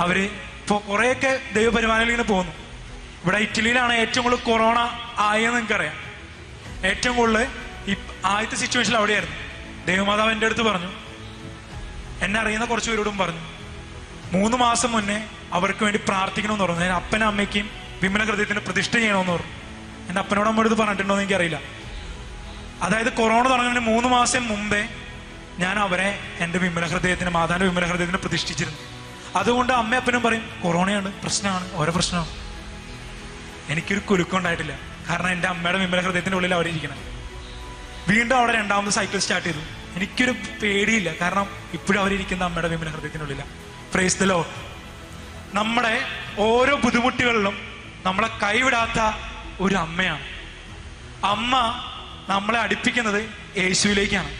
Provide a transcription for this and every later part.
അവർ ഇപ്പോൾ കുറേയൊക്കെ ദൈവപരിപാലനയിൽ ഇങ്ങനെ പോകുന്നു. ഇവിടെ ഇറ്റലിയിലാണ് ഏറ്റവും കൂടുതൽ കൊറോണ ആയെന്ന് നിങ്ങൾക്കറിയാം ഏറ്റവും കൂടുതൽ ഈ ആദ്യത്തെ സിറ്റുവേഷൻ അവിടെയായിരുന്നു. ദൈവമാതാവ് എന്റെ അടുത്ത് പറഞ്ഞു. എന്നെ അറിയുന്ന കുറച്ച് പേരോടും പറഞ്ഞു. മൂന്ന് മാസം മുന്നേ അവർക്ക് വേണ്ടി പ്രാർത്ഥിക്കണമെന്ന് പറഞ്ഞു. ഞാൻ അപ്പനും അമ്മയ്ക്കും വിമല ഹൃദയത്തിന് പ്രതിഷ്ഠ ചെയ്യണമെന്ന് പറഞ്ഞു. എന്റെ അപ്പനോട് അമ്മയോട് പറഞ്ഞിട്ടുണ്ടോ എന്ന് എനിക്കറിയില്ല. അതായത് കൊറോണ തുടങ്ങുന്നതിന് മൂന്ന് മാസം മുമ്പേ ഞാൻ അവരെ എന്റെ വിമല ഹൃദയത്തിന് മാതാവിന്റെ വിമല ഹൃദയത്തിന് പ്രതിഷ്ഠിച്ചിരുന്നു. അതുകൊണ്ട് അമ്മയപ്പനും പറയും കൊറോണയാണ് പ്രശ്നമാണ് ഓരോ പ്രശ്നമാണ് എനിക്കൊരു കുലുക്കം ഉണ്ടായിട്ടില്ല. കാരണം എന്റെ അമ്മയുടെ വിമല ഹൃദയത്തിന്റെ ഉള്ളിൽ ഇരിക്കണം. വീണ്ടും അവിടെ രണ്ടാമത് സൈക്കിൾ സ്റ്റാർട്ട് ചെയ്തു. എനിക്കൊരു പേടിയില്ല. കാരണം ഇപ്പോഴും അവരിയ്ക്കുന്ന അമ്മയുടെ വിമല ഹൃദയത്തിനുള്ളില്ല പ്രേസ് ദ ലോ നമ്മുടെ ഓരോ ബുദ്ധിമുട്ടുകളിലും നമ്മളെ കൈവിടാത്ത ഒരു അമ്മയാണ്. അമ്മ നമ്മളെ അടുപ്പിക്കുന്നത് യേശുവിലേക്കാണ്.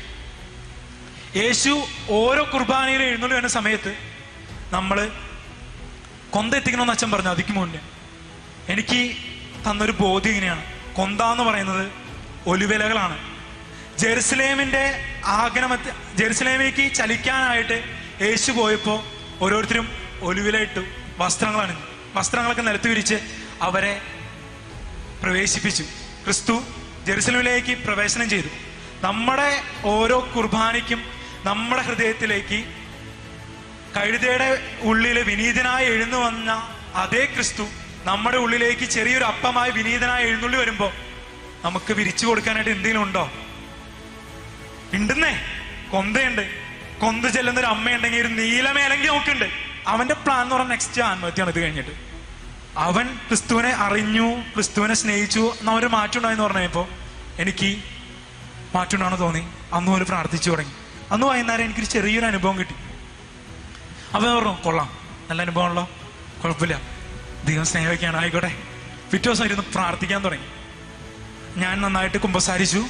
യേശു ഓരോ കുർബാനയിലും എഴുന്നള്ളി വരുന്ന സമയത്ത് നമ്മൾ കൊന്ത എത്തിക്കണമെന്ന് അച്ഛൻ പറഞ്ഞു. അതിക്ക് മുന്നേ. എനിക്ക് തന്നൊരു ബോധ്യം ഇങ്ങനെയാണ്. കൊന്ത എന്ന് പറയുന്നത് ഒലിവിലകളാണ്. ജെറുസലേമിന്റെ ആഗ്രഹത്തിൽ ജെറുസലേമിലേക്ക് ചലിക്കാനായിട്ട് യേശു പോയപ്പോൾ ഓരോരുത്തരും ഒലിവിലയിട്ടു വസ്ത്രങ്ങളാണ്. വസ്ത്രങ്ങളൊക്കെ നിലത്ത് വിരിച്ച് അവരെ പ്രവേശിപ്പിച്ചു. ക്രിസ്തു ജെറുസലേമിലേക്ക് പ്രവേശനം ചെയ്തു. നമ്മുടെ ഓരോ കുർബാനയ്ക്കും നമ്മുടെ ഹൃദയത്തിലേക്ക് കഴുതയുടെ ഉള്ളിൽ വിനീതനായി എഴുന്നു വന്ന അതേ ക്രിസ്തു നമ്മുടെ ഉള്ളിലേക്ക് ചെറിയൊരു അപ്പമായി വിനീതനായി എഴുന്നള്ളി വരുമ്പോ നമുക്ക് വിരിച്ചു കൊടുക്കാനായിട്ട് എന്തെങ്കിലും ഉണ്ടോ? ഉണ്ടെന്നേ. കൊന്തയുണ്ട്. കൊന്ത ചെല്ലുന്ന ഒരു അമ്മയുണ്ടെങ്കിൽ ഒരു നീലമേലെങ്കിൽ നമുക്കുണ്ട്. അവന്റെ പ്ലാൻ എന്ന് പറഞ്ഞ നെക്സ്റ്റ് ആത്മഹത്യയാണ്. ഇത് കഴിഞ്ഞിട്ട്. അവൻ ക്രിസ്തുവിനെ അറിഞ്ഞു ക്രിസ്തുവിനെ സ്നേഹിച്ചു എന്ന ഒരു മാറ്റം ഉണ്ടായെന്ന് പറഞ്ഞപ്പോ എനിക്ക് മാറ്റം ഉണ്ടാണെന്ന് തോന്നി. അന്ന് ഒരു പ്രാർത്ഥിച്ചു തുടങ്ങി. അന്ന് വൈകുന്നേരം എനിക്കൊരു ചെറിയൊരു അനുഭവം കിട്ടി. ഞാൻ പറഞ്ഞു കൊള്ളാം. നല്ല അനുഭവമാണല്ലോ. കുഴപ്പമില്ല. ദൈവം സ്നേഹിക്കുകയാണ്. ആയിക്കോട്ടെ. പിറ്റേ ദിവസം ഇരുന്ന് പ്രാർത്ഥിക്കാൻ തുടങ്ങി. ഞാൻ നന്നായിട്ട് കുമ്പസാരിച്ചു.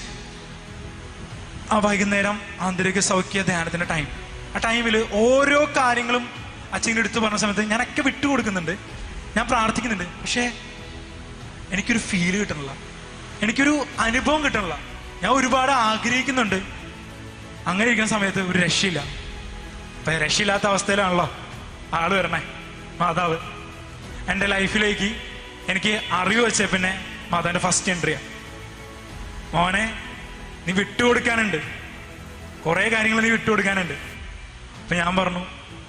ആ വൈകുന്നേരം ആന്തരിക സൗഖ്യ ധ്യാനത്തിന്റെ ടൈം ആ ടൈമിൽ ഓരോ കാര്യങ്ങളും അച്ഛന്റെ എടുത്തു പറഞ്ഞ സമയത്ത് ഞാനൊക്കെ വിട്ടുകൊടുക്കുന്നുണ്ട് ഞാൻ പ്രാർത്ഥിക്കുന്നുണ്ട്. പക്ഷേ എനിക്കൊരു ഫീൽ കിട്ടണില്ല. എനിക്കൊരു അനുഭവം കിട്ടണില്ല. ഞാൻ ഒരുപാട് ആഗ്രഹിക്കുന്നുണ്ട്. അങ്ങനെ ഇരിക്കുന്ന സമയത്ത് ഒരു രക്ഷയില്ല. അപ്പൊ രക്ഷയില്ലാത്ത അവസ്ഥയിലാണല്ലോ ആൾ വരണേ മാതാവ്. എന്റെ ലൈഫിലേക്ക് എനിക്ക് അറിവ് വെച്ച പിന്നെ മാതാവിന്റെ ഫസ്റ്റ് എൻട്രിയാ മോനെ നീ വിട്ടുകൊടുക്കാനുണ്ട്. കുറെ കാര്യങ്ങൾ നീ വിട്ടുകൊടുക്കാനുണ്ട്. അപ്പൊ ഞാൻ പറഞ്ഞു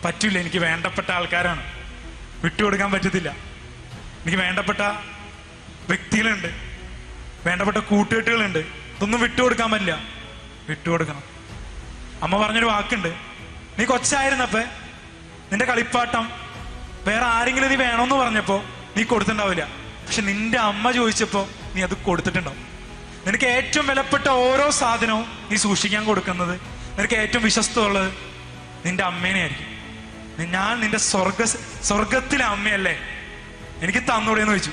പറ്റില്ല എനിക്ക് വേണ്ടപ്പെട്ട ആൾക്കാരാണ്. വിട്ടുകൊടുക്കാൻ പറ്റത്തില്ല. എനിക്ക് വേണ്ടപ്പെട്ട വ്യക്തികളുണ്ട്. വേണ്ടപ്പെട്ട കൂട്ടുകെട്ടുകളുണ്ട്. ഇതൊന്നും വിട്ടുകൊടുക്കാൻ പറ്റില്ല. വിട്ടുകൊടുക്കണം. അമ്മ പറഞ്ഞൊരു വാക്കുണ്ട്. നീ കൊച്ചായിരുന്നപ്പോ നിന്റെ കളിപ്പാട്ടം വേറെ ആരെങ്കിലും നീ വേണമെന്ന് പറഞ്ഞപ്പോ നീ കൊടുത്തിട്ടുണ്ടാവില്ല. പക്ഷെ നിന്റെ അമ്മ ചോദിച്ചപ്പോ നീ അത് കൊടുത്തിട്ടുണ്ടാവും. നിനക്ക് ഏറ്റവും വിലപ്പെട്ട ഓരോ സാധനവും നീ സൂക്ഷിക്കാൻ കൊടുക്കുന്നത് നിനക്ക് ഏറ്റവും വിശ്വസ്തമുള്ളത് നിന്റെ അമ്മേനെ ആയിരിക്കും ഞാൻ നിന്റെ സ്വർഗ സ്വർഗത്തിലെ അമ്മയല്ലേ? എനിക്ക് തന്നൂടെ എന്ന് ചോദിച്ചു.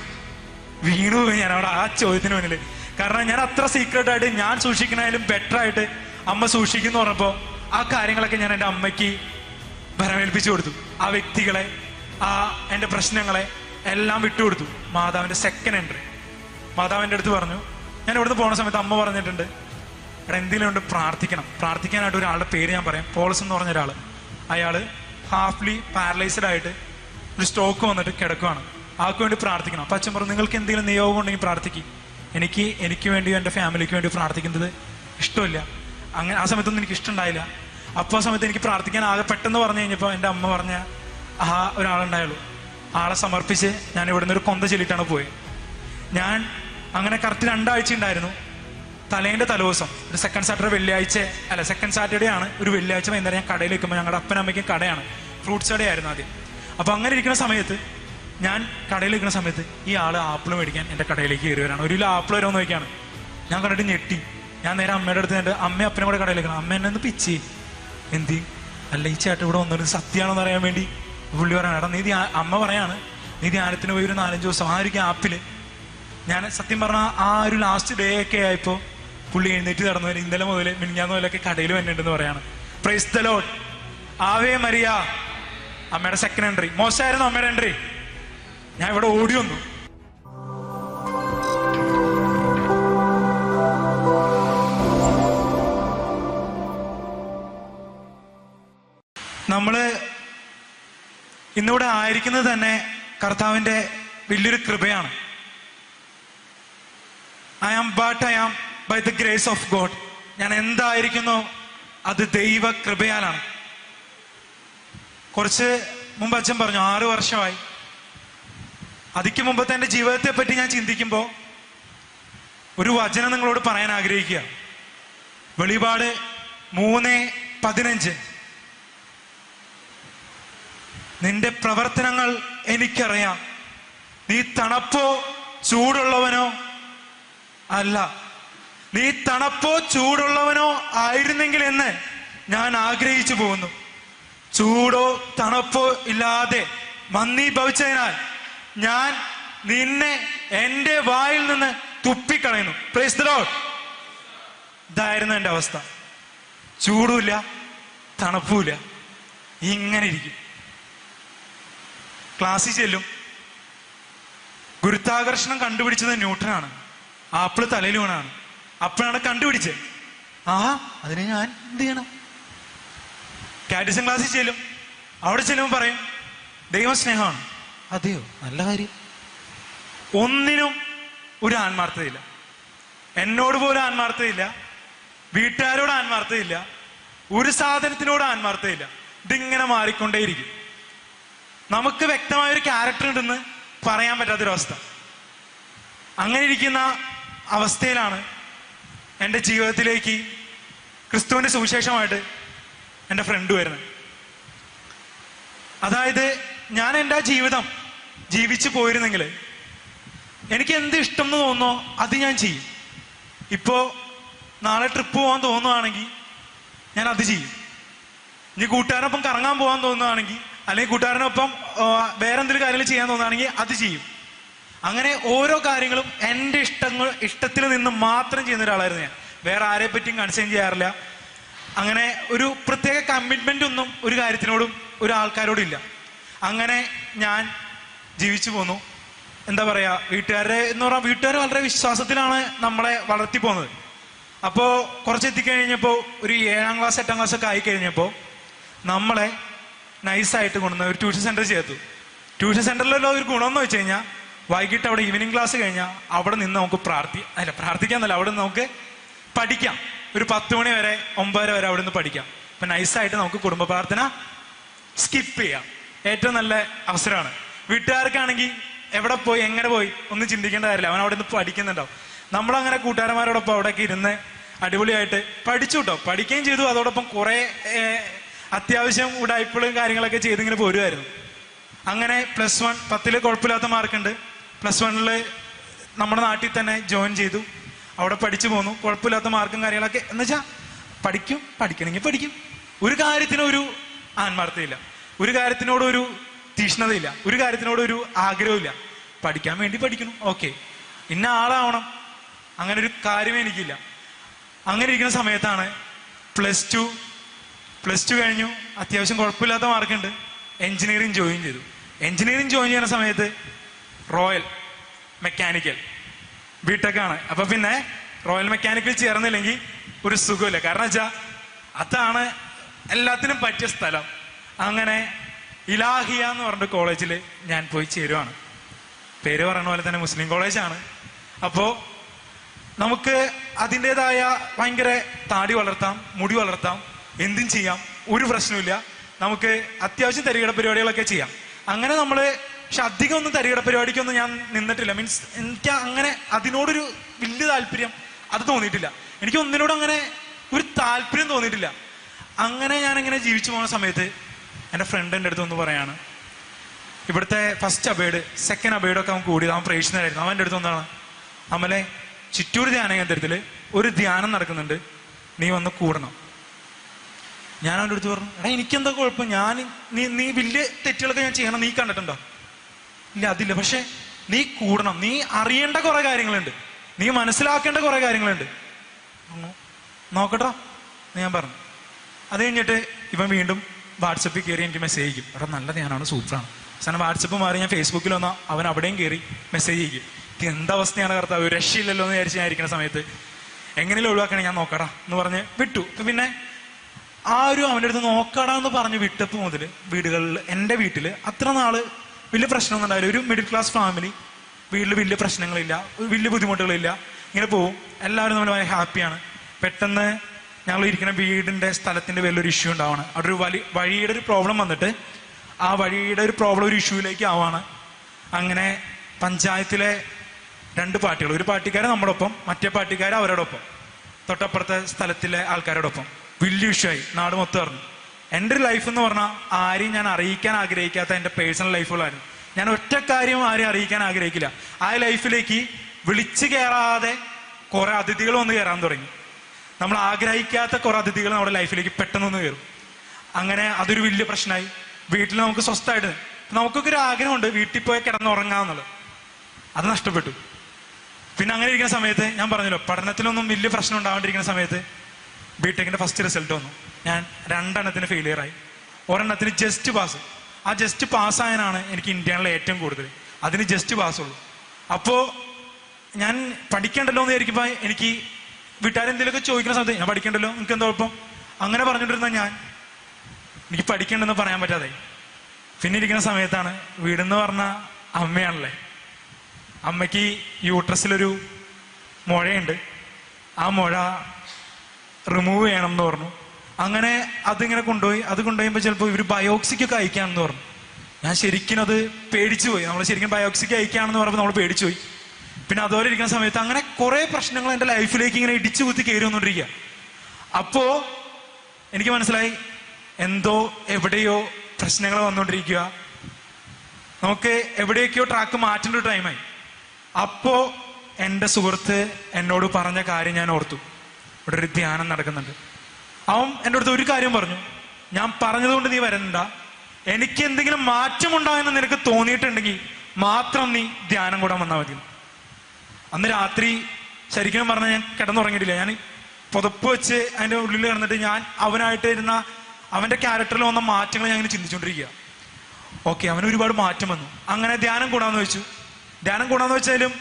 വീണു പോയി ഞാൻ അവിടെ ആ ചോദ്യത്തിന് മുന്നിൽ കാരണം ഞാൻ അത്ര സീക്രട്ട് ആയിട്ട് ഞാൻ സൂക്ഷിക്കണതിലും ബെറ്റർ ആയിട്ട് അമ്മ സൂക്ഷിക്കുന്നു പറഞ്ഞപ്പോ ആ കാര്യങ്ങളൊക്കെ ഞാൻ എന്റെ അമ്മയ്ക്ക് ഭരമേൽപ്പിച്ചു കൊടുത്തു. ആ വ്യക്തികളെ ആ എന്റെ പ്രശ്നങ്ങളെ എല്ലാം വിട്ടുകൊടുത്തു മാതാവിന്റെ സെക്കൻഡ് എൻട്രി മാതാവിന്റെ അടുത്ത് പറഞ്ഞു ഞാൻ ഇവിടുന്ന് പോകുന്ന സമയത്ത് അമ്മ പറഞ്ഞിട്ടുണ്ട് എടാ എന്തെങ്കിലും ഉണ്ട് പ്രാർത്ഥിക്കണം. പ്രാർത്ഥിക്കാനായിട്ട് ഒരാളുടെ പേര് ഞാൻ പറയാം. പോൾസ് എന്ന് പറഞ്ഞ ഒരാൾ അയാൾ ഹാഫ്ലി പാരലൈസ്ഡ് ആയിട്ട് ഒരു സ്ട്രോക്ക് വന്നിട്ട് കിടക്കുവാണ്. ആൾക്ക് വേണ്ടി പ്രാർത്ഥിക്കണം. അപ്പം അച്ഛൻ പറഞ്ഞു നിങ്ങൾക്ക് എന്തെങ്കിലും നിയോഗം ഉണ്ടെങ്കിൽ പ്രാർത്ഥിക്കും. എനിക്ക് എനിക്ക് വേണ്ടിയും എന്റെ ഫാമിലിക്ക് വേണ്ടി പ്രാർത്ഥിക്കുന്നത് ഇഷ്ടമില്ല. അങ്ങനെ ആ സമയത്തൊന്നും എനിക്ക് ഇഷ്ടമുണ്ടായില്ല. അപ്പോൾ ആ സമയത്ത് എനിക്ക് പ്രാർത്ഥിക്കാൻ ആകെ പെട്ടെന്ന് പറഞ്ഞു കഴിഞ്ഞപ്പോൾ എന്റെ അമ്മ പറഞ്ഞ ആ ഒരാളുണ്ടായുള്ളൂ. ആളെ സമർപ്പിച്ച് ഞാൻ ഇവിടുന്ന് ഒരു കൊന്ത ചൊല്ലിട്ടാണ് പോയി. ഞാൻ അങ്ങനെ കറക്റ്റ് രണ്ടാഴ്ച ഉണ്ടായിരുന്നു. തലേന്റെ തലേദിവസം ഒരു സെക്കൻഡ് സാറ്റർഡേ വെള്ളിയാഴ്ച അല്ല സെക്കൻഡ് സാറ്റർഡേ ആണ് ഒരു വെള്ളിയാഴ്ച വൈകുന്നേരം ഞാൻ കടയിൽ വെക്കുമ്പോൾ ഞങ്ങളുടെ അപ്പനും അപ്പനമ്മയ്ക്കും കടയാണ്. ഫ്രൂട്ട്സ് കടയായിരുന്നു ആദ്യം. അപ്പൊ അങ്ങനെ ഇരിക്കുന്ന സമയത്ത് ഞാൻ കടയിൽ ഇരിക്കുന്ന സമയത്ത് ഈ ആൾ ആപ്പിൾ മേടിക്കാൻ എന്റെ കടയിലേക്ക് കയറി വരാണ്. ഒരു ആപ്പിൾ വരുമെന്ന് നോക്കിയാണ്. ഞാൻ കണ്ടിട്ട് ഞെട്ടി. ഞാൻ നേരെ അമ്മയുടെ അടുത്ത് എന്റെ അമ്മ അപ്പനും കൂടെ കടയിൽ നിൽക്കണം. അമ്മ എന്നെ ഒന്ന് പിച്ചി. എന്തി? അല്ല ഈ ചേട്ടൻ ഇവിടെ വന്നത് സത്യമാണെന്ന് അറിയാൻ വേണ്ടി. പുള്ളി പറയാണ് എടാ നീതി അമ്മ പറയാണ് നീതി ധ്യാനത്തിന് പോയി ഒരു നാലഞ്ച് ദിവസം ആ ഒരു ഗ്യാപ്പിൽ ഞാൻ സത്യം പറഞ്ഞ ആ ഒരു ലാസ്റ്റ് ഡേ ഒക്കെ ആയപ്പോ പുള്ളി എഴുന്നേറ്റ് നടന്നു. വരും ഇന്നലെ മുതൽ മിനിഞ്ഞാന്ന് മുതലൊക്കെ കടയിൽ വന്നിട്ടുണ്ടെന്ന് പറയാണ്. Praise the Lord Ave Maria. അമ്മയുടെ സെക്കൻഡ് എൻട്രി മോശമായിരുന്നു അമ്മയുടെ എൻട്രി ഞാൻ ഇവിടെ ഓടി വന്നു. നമ്മൾ ഇന്നിവിടെ ആയിരിക്കുന്നത് തന്നെ കർത്താവിന്റെ വലിയൊരു കൃപയാണ്. I am but I am by the grace of God ഞാൻ എന്തായിരിക്കുന്നു? അത് ദൈവ കൃപയാലാണ്. കുറച്ച് മുമ്പ് അച്ഛൻ പറഞ്ഞു ആറു വർഷമായി. അതിക്ക് മുമ്പത്തെ എന്റെ ജീവിതത്തെ പറ്റി ഞാൻ ചിന്തിക്കുമ്പോൾ ഒരു വചനം നിങ്ങളോട് പറയാൻ ആഗ്രഹിക്കുക. വെളിപാട് മൂന്ന് പതിനഞ്ച്. നിന്റെ പ്രവർത്തനങ്ങൾ എനിക്കറിയാം. നീ തണപ്പോ ചൂടുള്ളവനോ അല്ല. നീ തണപ്പോ ചൂടുള്ളവനോ ആയിരുന്നെങ്കിൽ എന്ന് ഞാൻ ആഗ്രഹിച്ചു പോകുന്നു. ചൂടോ തണുപ്പോ ഇല്ലാതെ മന്ദീഭവിച്ചതിനാൽ ഞാൻ നിന്നെ എന്റെ വായിൽ നിന്ന് തുപ്പിക്കളയുന്നു. പ്രൈസ് ദി ലോർഡ് ഇതായിരുന്നു എന്റെ അവസ്ഥ. ചൂടുമില്ല തണുപ്പുമില്ല. ഇങ്ങനെ ഇരിക്കും. ക്ലാസ്സിൽ ചെല്ലും. ഗുരുത്വാകർഷണം കണ്ടുപിടിച്ചത് ന്യൂട്ടനാണ്. ആപ്പിൾ തലയിൽ വീണാണ്. അപ്പോഴാണ് കണ്ടുപിടിച്ചത്. ആ അതിന് ഞാൻ എന്ത് ചെയ്യണം? കാറ്റിസം ക്ലാസ്സിൽ ചെല്ലും. അവിടെ ചെല്ലുമ്പോൾ പറയും ദൈവസ്നേഹമാണ്. അതെയോ? നല്ല കാര്യം. ഒന്നിനും ഒരു ആത്മാർത്ഥതയില്ല. എന്നോട് പോലും ആത്മാർത്ഥതയില്ല. വീട്ടുകാരോട് ആത്മാർത്ഥതയില്ല. ഒരു സാധനത്തിനോട് ആത്മാർത്ഥതയില്ല. ഇതിങ്ങനെ മാറിക്കൊണ്ടേയിരിക്കും. നമുക്ക് വ്യക്തമായ ഒരു ക്യാരക്ടർ ഉണ്ടെന്ന് പറയാൻ പറ്റാത്തൊരവസ്ഥ. അങ്ങനെ ഇരിക്കുന്ന അവസ്ഥയിലാണ് എന്റെ ജീവിതത്തിലേക്ക് ക്രിസ്തുവിന്റെ സുവിശേഷമായിട്ട് എന്റെ ഫ്രണ്ട് വരുന്നത്. അതായത് ഞാൻ എന്റെ ജീവിതം ജീവിച്ചു പോയിരുന്നെങ്കിൽ എനിക്ക് എന്ത് ഇഷ്ടം എന്ന് തോന്നുന്നോ അത് ഞാൻ ചെയ്യും. ഇപ്പോൾ നാളെ ട്രിപ്പ് പോകാൻ തോന്നുവാണെങ്കിൽ ഞാൻ അത് ചെയ്യും. ഇനി കൂട്ടുകാരൊപ്പം കറങ്ങാൻ പോകാൻ തോന്നുകയാണെങ്കിൽ അല്ലെങ്കിൽ കൂട്ടുകാരനൊപ്പം വേറെന്തൊരു വേറെ കാര്യങ്ങൾ ചെയ്യാൻ തോന്നുകയാണെങ്കിൽ അത് ചെയ്യും. അങ്ങനെ ഓരോ കാര്യങ്ങളും എന്റെ ഇഷ്ടങ്ങൾ ഇഷ്ടത്തിൽ നിന്ന് മാത്രം ചെയ്യുന്ന ഒരാളായിരുന്നു ഞാൻ. വേറെ ആരെ പറ്റിയും കൺസേൺ ചെയ്യാറില്ല. അങ്ങനെ ഒരു പ്രത്യേക കമ്മിറ്റ്മെന്റ് ഒന്നും ഒരു കാര്യത്തിനോടും ഒരു ആൾക്കാരോടും ഇല്ല. അങ്ങനെ ഞാൻ ജീവിച്ചു പോന്നു. എന്താ പറയാ വീട്ടുകാരെ എന്ന് പറഞ്ഞാൽ വീട്ടുകാർ വളരെ വിശ്വാസത്തിലാണ് നമ്മളെ വളർത്തി പോകുന്നത്. അപ്പോ കുറച്ച് എത്തിക്കഴിഞ്ഞപ്പോ ഒരു ഏഴാം ക്ലാസ് എട്ടാം ക്ലാസ് ഒക്കെ ആയി കഴിഞ്ഞപ്പോ നമ്മളെ നൈസായിട്ട് കൊണ്ടുവന്ന് ഒരു ട്യൂഷൻ സെന്റർ ചേർത്തു. ട്യൂഷൻ സെന്ററിലുള്ള ഒരു ഗുണം എന്ന് വെച്ച് കഴിഞ്ഞാൽ വൈകിട്ട് അവിടെ ഈവനിങ് ക്ലാസ് കഴിഞ്ഞാൽ അവിടെ നിന്ന് നമുക്ക് പ്രാർത്ഥി അല്ല പ്രാർത്ഥിക്കാന്നല്ല അവിടെ നിന്ന് നമുക്ക് പഠിക്കാം. ഒരു പത്ത് മണി വരെ ഒമ്പതര വരെ അവിടെ നിന്ന് പഠിക്കാം. അപ്പൊ നൈസായിട്ട് നമുക്ക് കുടുംബ പ്രാർത്ഥന സ്കിപ്പ് ചെയ്യാം. ഏറ്റവും നല്ല അവസരമാണ്. വീട്ടുകാർക്കാണെങ്കിൽ എവിടെ പോയി എങ്ങനെ പോയി ഒന്നും ചിന്തിക്കേണ്ട കാര്യമില്ല. അവൻ അവിടെ നിന്ന് പഠിക്കുന്നുണ്ടാവും. നമ്മളങ്ങനെ കൂട്ടുകാരന്മാരോടൊപ്പം അവിടെയൊക്കെ ഇരുന്ന് അടിപൊളിയായിട്ട് പഠിച്ചു കേട്ടോ പഠിക്കുകയും ചെയ്തു. അതോടൊപ്പം കുറെ അത്യാവശ്യം ഉടായ്പകളും കാര്യങ്ങളൊക്കെ ചെയ്തിങ്ങനെ പോരുമായിരുന്നു അങ്ങനെ പ്ലസ് വൺ പത്തിൽ കുഴപ്പമില്ലാത്ത മാർക്കുണ്ട് പ്ലസ് വണ്ണിൽ നമ്മുടെ നാട്ടിൽ തന്നെ ജോയിൻ ചെയ്തു. അവിടെ പഠിച്ചു പോന്നു. കുഴപ്പമില്ലാത്ത മാർക്കും കാര്യങ്ങളൊക്കെ. എന്ന് വെച്ചാൽ പഠിക്കും പഠിക്കണമെങ്കിൽ പഠിക്കും. ഒരു കാര്യത്തിനും ഒരു ഒരു കാര്യത്തിനോടൊരു തീഷ്ണതയില്ല. ഒരു കാര്യത്തിനോടൊരു ആഗ്രഹമില്ല പഠിക്കാൻ വേണ്ടി പഠിക്കണം ഓക്കെ ഇന്ന ആളാവണം. അങ്ങനെ ഒരു കാര്യമേ എനിക്കില്ല. അങ്ങനെ ഇരിക്കുന്ന സമയത്താണ് പ്ലസ് ടു പ്ലസ് ടു കഴിഞ്ഞു. അത്യാവശ്യം കുഴപ്പമില്ലാത്ത മാർക്കുണ്ട്. എഞ്ചിനീയറിങ് ജോയിൻ ചെയ്തു. എഞ്ചിനീയറിങ് ജോയിൻ ചെയ്യുന്ന സമയത്ത് റോയൽ മെക്കാനിക്കൽ ബിടെക് ആണ്. അപ്പൊ പിന്നെ റോയൽ മെക്കാനിക്കൽ ചേർന്നില്ലെങ്കിൽ ഒരു സുഖമില്ല. കാരണം വെച്ചാ അതാണ് എല്ലാത്തിനും പറ്റിയ സ്ഥലം. അങ്ങനെ ഇലാഹിയ എന്ന് പറഞ്ഞിട്ട് കോളേജിൽ ഞാൻ പോയി ചേരുവാണ്. പേര് പറയുന്ന പോലെ തന്നെ മുസ്ലിം കോളേജാണ് അപ്പോൾ നമുക്ക് അതിന്റെതായ ഭയങ്കര താടി വളർത്താം മുടി വളർത്താം എന്തും ചെയ്യാം. ഒരു പ്രശ്നമില്ല നമുക്ക് അത്യാവശ്യം തരികട പരിപാടികളൊക്കെ ചെയ്യാം. അങ്ങനെ നമ്മൾ പക്ഷെ അധികം ഒന്നും തരികട പരിപാടിക്കൊന്നും ഞാൻ നിന്നിട്ടില്ല. മീൻസ് എനിക്ക് അങ്ങനെ അതിനോടൊരു വലിയ താല്പര്യം അത് തോന്നിയിട്ടില്ല. എനിക്ക് ഒന്നിനോട് അങ്ങനെ ഒരു താല്പര്യം തോന്നിയിട്ടില്ല. അങ്ങനെ ഞാൻ ഇങ്ങനെ ജീവിച്ചു പോകുന്ന സമയത്ത് എന്റെ ഫ്രണ്ട് എന്റെ അടുത്ത് ഒന്ന് പറയാണ് ഇവിടുത്തെ ഫസ്റ്റ് അബേഡ് സെക്കൻഡ് അബേഡൊക്കെ അവൻ കൂടിയത്. അവൻ പ്രേക്ഷനായിരുന്നു അവന്റെ അടുത്ത് ഒന്നാണ് നമ്മളെ ചിറ്റൂർ ധ്യാന കേന്ദ്രത്തിൽ ഒരു ധ്യാനം നടക്കുന്നുണ്ട്. നീ വന്ന് കൂടണം. ഞാൻ അവന്റെ അടുത്ത് പറഞ്ഞു എടാ എനിക്കെന്താ കുഴപ്പം? ഞാൻ നീ നീ വലിയ തെറ്റുകളൊക്കെ ഞാൻ ചെയ്യണം. നീ കണ്ടിട്ടുണ്ടോ? ഇല്ല അതില്ല. പക്ഷെ നീ കൂടണം. നീ അറിയേണ്ട കുറെ കാര്യങ്ങളുണ്ട്. നീ മനസ്സിലാക്കേണ്ട കുറെ കാര്യങ്ങളുണ്ട്. നോക്കട്ടോ ഞാൻ പറഞ്ഞു. അത് കഴിഞ്ഞിട്ട് ഇവൻ വീണ്ടും വാട്സപ്പിൽ കയറി എനിക്ക് മെസ്സേജ് ചെയ്യും എടാ നല്ല ധ്യാനമാണ് സൂപ്പറാണ്. അവസാനം വാട്സപ്പ് മാറി ഞാൻ ഫേസ്ബുക്കിൽ വന്നാൽ അവൻ അവിടെയും കയറി മെസ്സേജ് ചെയ്യും ഇത് എന്തവസ്ഥയാണ് കർത്താവ്? രക്ഷയില്ലല്ലോ എന്ന് വിചാരിച്ച് ഞാൻ ഇരിക്കുന്ന സമയത്ത്. എങ്ങനെയും ഒഴിവാക്കണേ ഞാൻ നോക്കടാ എന്ന് പറഞ്ഞ് വിട്ടു. പിന്നെ ആരും അവന്റെ അടുത്ത് നോക്കടാന്ന് പറഞ്ഞ് വിട്ടപ്പോൾ മുതൽ വീടുകളിൽ എന്റെ വീട്ടിൽ അത്ര നാൾ വലിയ പ്രശ്നമൊന്നും ഉണ്ടാവില്ല ഒരു മിഡിൽ ക്ലാസ് ഫാമിലി വീട്ടിൽ വലിയ പ്രശ്നങ്ങളില്ല വലിയ ബുദ്ധിമുട്ടുകളില്ല. ഇങ്ങനെ പോവും. എല്ലാവരും നമ്മൾ വളരെ ഹാപ്പിയാണ് പെട്ടെന്ന് ഞങ്ങൾ ഇരിക്കുന്ന വീടിന്റെ സ്ഥലത്തിന്റെ വലിയൊരു ഇഷ്യൂ ഉണ്ടാവാണ്. അവിടെ ഒരു വലിയ വഴിയുടെ ഒരു പ്രോബ്ലം വന്നിട്ട് ആ വഴിയുടെ ഒരു പ്രോബ്ലം ഒരു ഇഷ്യൂയിലേക്ക് ആവാണ്. അങ്ങനെ പഞ്ചായത്തിലെ രണ്ട് പാർട്ടികൾ ഒരു പാർട്ടിക്കാരെ നമ്മുടെ ഒപ്പം മറ്റേ പാർട്ടിക്കാരെ അവരോടൊപ്പം തൊട്ടപ്പുറത്തെ സ്ഥലത്തിലെ ആൾക്കാരോടൊപ്പം. വലിയ വിഷയമായി. നാട് മൊത്തം അറിഞ്ഞു. എന്റെ ഒരു ലൈഫ് എന്ന് പറഞ്ഞാൽ ആരെയും ഞാൻ അറിയിക്കാൻ ആഗ്രഹിക്കാത്ത എന്റെ പേഴ്സണൽ ലൈഫുകളായിരുന്നു ഞാൻ ഒറ്റ കാര്യം ആരെയും അറിയിക്കാൻ ആഗ്രഹിക്കില്ല. ആ ലൈഫിലേക്ക് വിളിച്ചു കയറാതെ കുറെ അതിഥികൾ വന്ന് കയറാൻ തുടങ്ങി. നമ്മൾ ആഗ്രഹിക്കാത്ത കുറെ അതിഥികൾ നമ്മുടെ ലൈഫിലേക്ക് പെട്ടെന്ന് വന്ന് കയറും. അങ്ങനെ അതൊരു വലിയ പ്രശ്നമായി. വീട്ടിൽ നമുക്ക് സ്വസ്ഥമായിട്ട് നമുക്കൊക്കെ ഒരു ആഗ്രഹമുണ്ട് വീട്ടിൽ പോയി കിടന്നുറങ്ങാന്നുള്ളത് അത് നഷ്ടപ്പെട്ടു. പിന്നെ അങ്ങനെ ഇരിക്കുന്ന സമയത്ത് ഞാൻ പറഞ്ഞല്ലോ പഠനത്തിലൊന്നും വലിയ പ്രശ്നം ഉണ്ടാവാണ്ടിരിക്കുന്ന സമയത്ത് ബിടെക്കിന്റെ ഫസ്റ്റ് റിസൾട്ട് വന്നു. ഞാൻ രണ്ടെണ്ണത്തിന് ഫെയിലിയർ ആയി. ഒരെണ്ണത്തിന് ജസ്റ്റ് പാസ് ആ ജസ്റ്റ് പാസ്സായനാണ് എനിക്ക് ഇന്ത്യയിലെ ഏറ്റവും കൂടുതൽ. അതിന് ജസ്റ്റ് പാസ് ഉള്ളൂ. അപ്പോ ഞാൻ പഠിക്കണ്ടല്ലോ എന്ന് വിചാരിക്കുമ്പോൾ എനിക്ക് വീട്ടുകാരെന്തെങ്കിലുമൊക്കെ ചോദിക്കുന്ന സമയത്ത് ഞാൻ പഠിക്കണ്ടല്ലോ? നിങ്ങൾക്ക് എന്താ കുഴപ്പം? അങ്ങനെ പറഞ്ഞുകൊണ്ടിരുന്ന ഞാൻ എനിക്ക് പഠിക്കണ്ടെന്ന് പറയാൻ പറ്റാതെ പിന്നെ ഇരിക്കുന്ന സമയത്താണ് വീടെന്ന് പറഞ്ഞ അമ്മയാണല്ലേ. അമ്മയ്ക്ക് യൂട്രസിലൊരു മുഴയുണ്ട്. ആ മുഴ റിമൂവ് ചെയ്യണം എന്ന് പറഞ്ഞു. അങ്ങനെ അതിങ്ങനെ കൊണ്ടുപോയി. അത് കൊണ്ടുപോയപ്പോൾ ചിലപ്പോൾ ഇവർ ബയോക്സിക്കൊക്കെ അയക്കാമെന്ന് പറഞ്ഞു. ഞാൻ ശരിക്കും അത് പേടിച്ചു പോയി. നമ്മൾ ശരിക്കും ബയോക്സിക്ക് അയക്കുകയാണെന്ന് പറയുമ്പോൾ നമ്മൾ പേടിച്ചു പോയി. പിന്നെ അതുപോലെ ഇരിക്കുന്ന സമയത്ത് അങ്ങനെ കുറേ പ്രശ്നങ്ങൾ എന്റെ ലൈഫിലേക്ക് ഇങ്ങനെ ഇടിച്ചു കുത്തി കയറി വന്നുകൊണ്ടിരിക്കുക അപ്പോ എനിക്ക് മനസ്സിലായി. എന്തോ എവിടെയോ പ്രശ്നങ്ങൾ വന്നുകൊണ്ടിരിക്കുക നമുക്ക് എവിടെയൊക്കെയോ ട്രാക്ക് മാറ്റേണ്ട ഒരു ടൈമായി അപ്പോ എന്റെ സുഹൃത്ത് എന്നോട് പറഞ്ഞ കാര്യം ഞാൻ ഓർത്തു. ഇവിടെ ഒരു ധ്യാനം നടക്കുന്നുണ്ട്. അവൻ എന്റെ അടുത്ത് ഒരു കാര്യം പറഞ്ഞു. ഞാൻ പറഞ്ഞതുകൊണ്ട് നീ വരണ്ട. എനിക്ക് എന്തെങ്കിലും മാറ്റമുണ്ടായെന്ന് നിനക്ക് തോന്നിയിട്ടുണ്ടെങ്കിൽ മാത്രം നീ ധ്യാനം കൂടാൻ വന്നാൽ മതി. അന്ന് രാത്രി ശരിക്കും പറഞ്ഞാൽ ഞാൻ കിടന്നുറങ്ങിയിട്ടില്ല. ഞാൻ പുതപ്പ് വെച്ച് അതിന്റെ ഉള്ളിൽ കിടന്നിട്ട് ഞാൻ അവനായിട്ട് ഇരുന്ന അവന്റെ ക്യാരക്ടറിൽ വന്ന മാറ്റങ്ങൾ ഞാൻ ഇങ്ങനെ ചിന്തിച്ചുകൊണ്ടിരിക്കുക. ഓക്കെ അവന് ഒരുപാട് മാറ്റം വന്നു. അങ്ങനെ ധ്യാനം കൂടാന്ന് വെച്ചു. ധ്യാനം കൂടാന്ന് വെച്ചാലും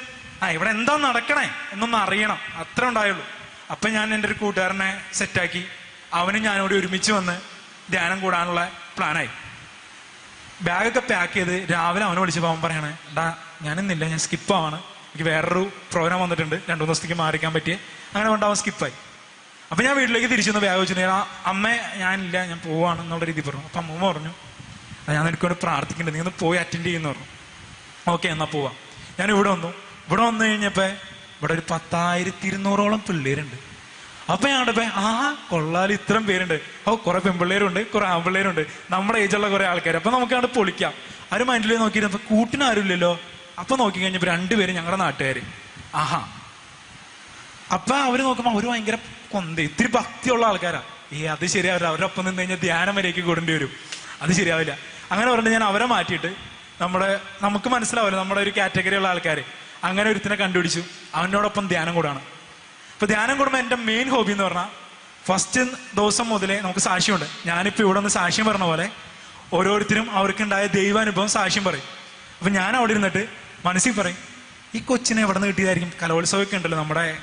ആ ഇവിടെ എന്താ നടക്കണേ എന്നൊന്ന് അറിയണം. അത്ര ഉണ്ടായുള്ളൂ. അപ്പൊ ഞാൻ എന്റെ ഒരു കൂട്ടുകാരനെ സെറ്റാക്കി. അവനും ഞാനോട് ഒരുമിച്ച് വന്ന് ധ്യാനം കൂടാനുള്ള പ്ലാനായി. ബാഗൊക്കെ പാക്ക് ചെയ്ത് രാവിലെ അവനെ വിളിച്ചപ്പോൾ അവൻ പറയണേ ഡാ ഞാനിന്നില്ല ഞാൻ സ്കിപ്പ് ആവാണ്. എനിക്ക് വേറൊരു പ്രോഗ്രാം വന്നിട്ടുണ്ട് രണ്ടു ദിവസത്തേക്ക് മാറിക്കാൻ പറ്റിയ. അങ്ങനെ കൊണ്ട് അവൻ സ്കിപ്പായി അപ്പൊ ഞാൻ വീട്ടിലേക്ക് തിരിച്ചു വന്ന് ബാഗ് വെച്ചു ആ അമ്മ ഞാനില്ല ഞാൻ പോവാണ് എന്നുള്ള രീതി പറഞ്ഞു. അപ്പൊ അമ്മ പറഞ്ഞു "ആ, ഞാൻ എനിക്കൊണ്ട് പ്രാർത്ഥിക്കേണ്ടത് നീ ഒന്ന് പോയി അറ്റൻഡ് ചെയ്യുന്നു പറഞ്ഞു. ഓക്കെ എന്നാ പോവാം. ഞാൻ ഇവിടെ വന്നു. ഇവിടെ വന്നു കഴിഞ്ഞപ്പോ ഇവിടെ ഒരു പത്തായിരത്തി ഇരുന്നൂറോളം പിള്ളേരുണ്ട്. അപ്പൊ കണ്ടപ്പോ ആ കൊള്ളാൽ ഇത്രയും പേരുണ്ട്. ഓ കുറെ പെൺപിള്ളേരുണ്ട് കുറെ ആൺപിള്ളേരുണ്ട്. നമ്മുടെ ഏജുള്ള കുറെ ആൾക്കാർ അപ്പൊ നമുക്ക് അവിടെ പൊളിക്കാം. ആരും മൈൻഡിൽ നോക്കിയിരുന്നു അപ്പൊ കൂട്ടിനാരുമില്ലല്ലോ അപ്പൊ നോക്കി കഴിഞ്ഞപ്പോ രണ്ടുപേരും ഞങ്ങളുടെ നാട്ടുകാര്. ആഹാ. അപ്പൊ അവർ നോക്കുമ്പോ അവർ ഭയങ്കര കൊന്ത ഇത്തിരി ഭക്തിയുള്ള ആൾക്കാരാ. ഏ അത് ശരിയാവില്ല. അവരുടെ ഒപ്പം നിന്ന് കഴിഞ്ഞാൽ ധ്യാനം വരേക്ക് കൂടേണ്ടി വരും. അത് ശരിയാവില്ല. അങ്ങനെ പറഞ്ഞിട്ട് ഞാൻ അവരെ മാറ്റിയിട്ട് നമ്മുടെ നമുക്ക് മനസ്സിലാവില്ല നമ്മുടെ ഒരു കാറ്റഗറി ഉള്ള ആൾക്കാര്. അങ്ങനെ ഒരുത്തിനെ കണ്ടുപിടിച്ചു. അവനോടൊപ്പം ധ്യാനം കൂടാണ്. അപ്പൊ ധ്യാനം കൂടുമ്പോൾ എന്റെ മെയിൻ ഹോബി എന്ന് പറഞ്ഞാൽ ഫസ്റ്റ് ദിവസം മുതലേ നമുക്ക് സാക്ഷ്യമുണ്ട്. ഞാനിപ്പോ ഇവിടെ ഒന്ന് സാക്ഷ്യം പറഞ്ഞ പോലെ ഓരോരുത്തരും അവർക്കുണ്ടായ ദൈവാനുഭവം സാക്ഷ്യം പറയും. അപ്പൊ ഞാൻ അവിടെ ഇരുന്നിട്ട് മനസ്സിൽ പറയും ഈ കൊച്ചിനെ എവിടെ നിന്ന് കിട്ടിയതായിരിക്കും? കലോത്സവമൊക്കെ ഉണ്ടല്ലോ നമ്മുടെ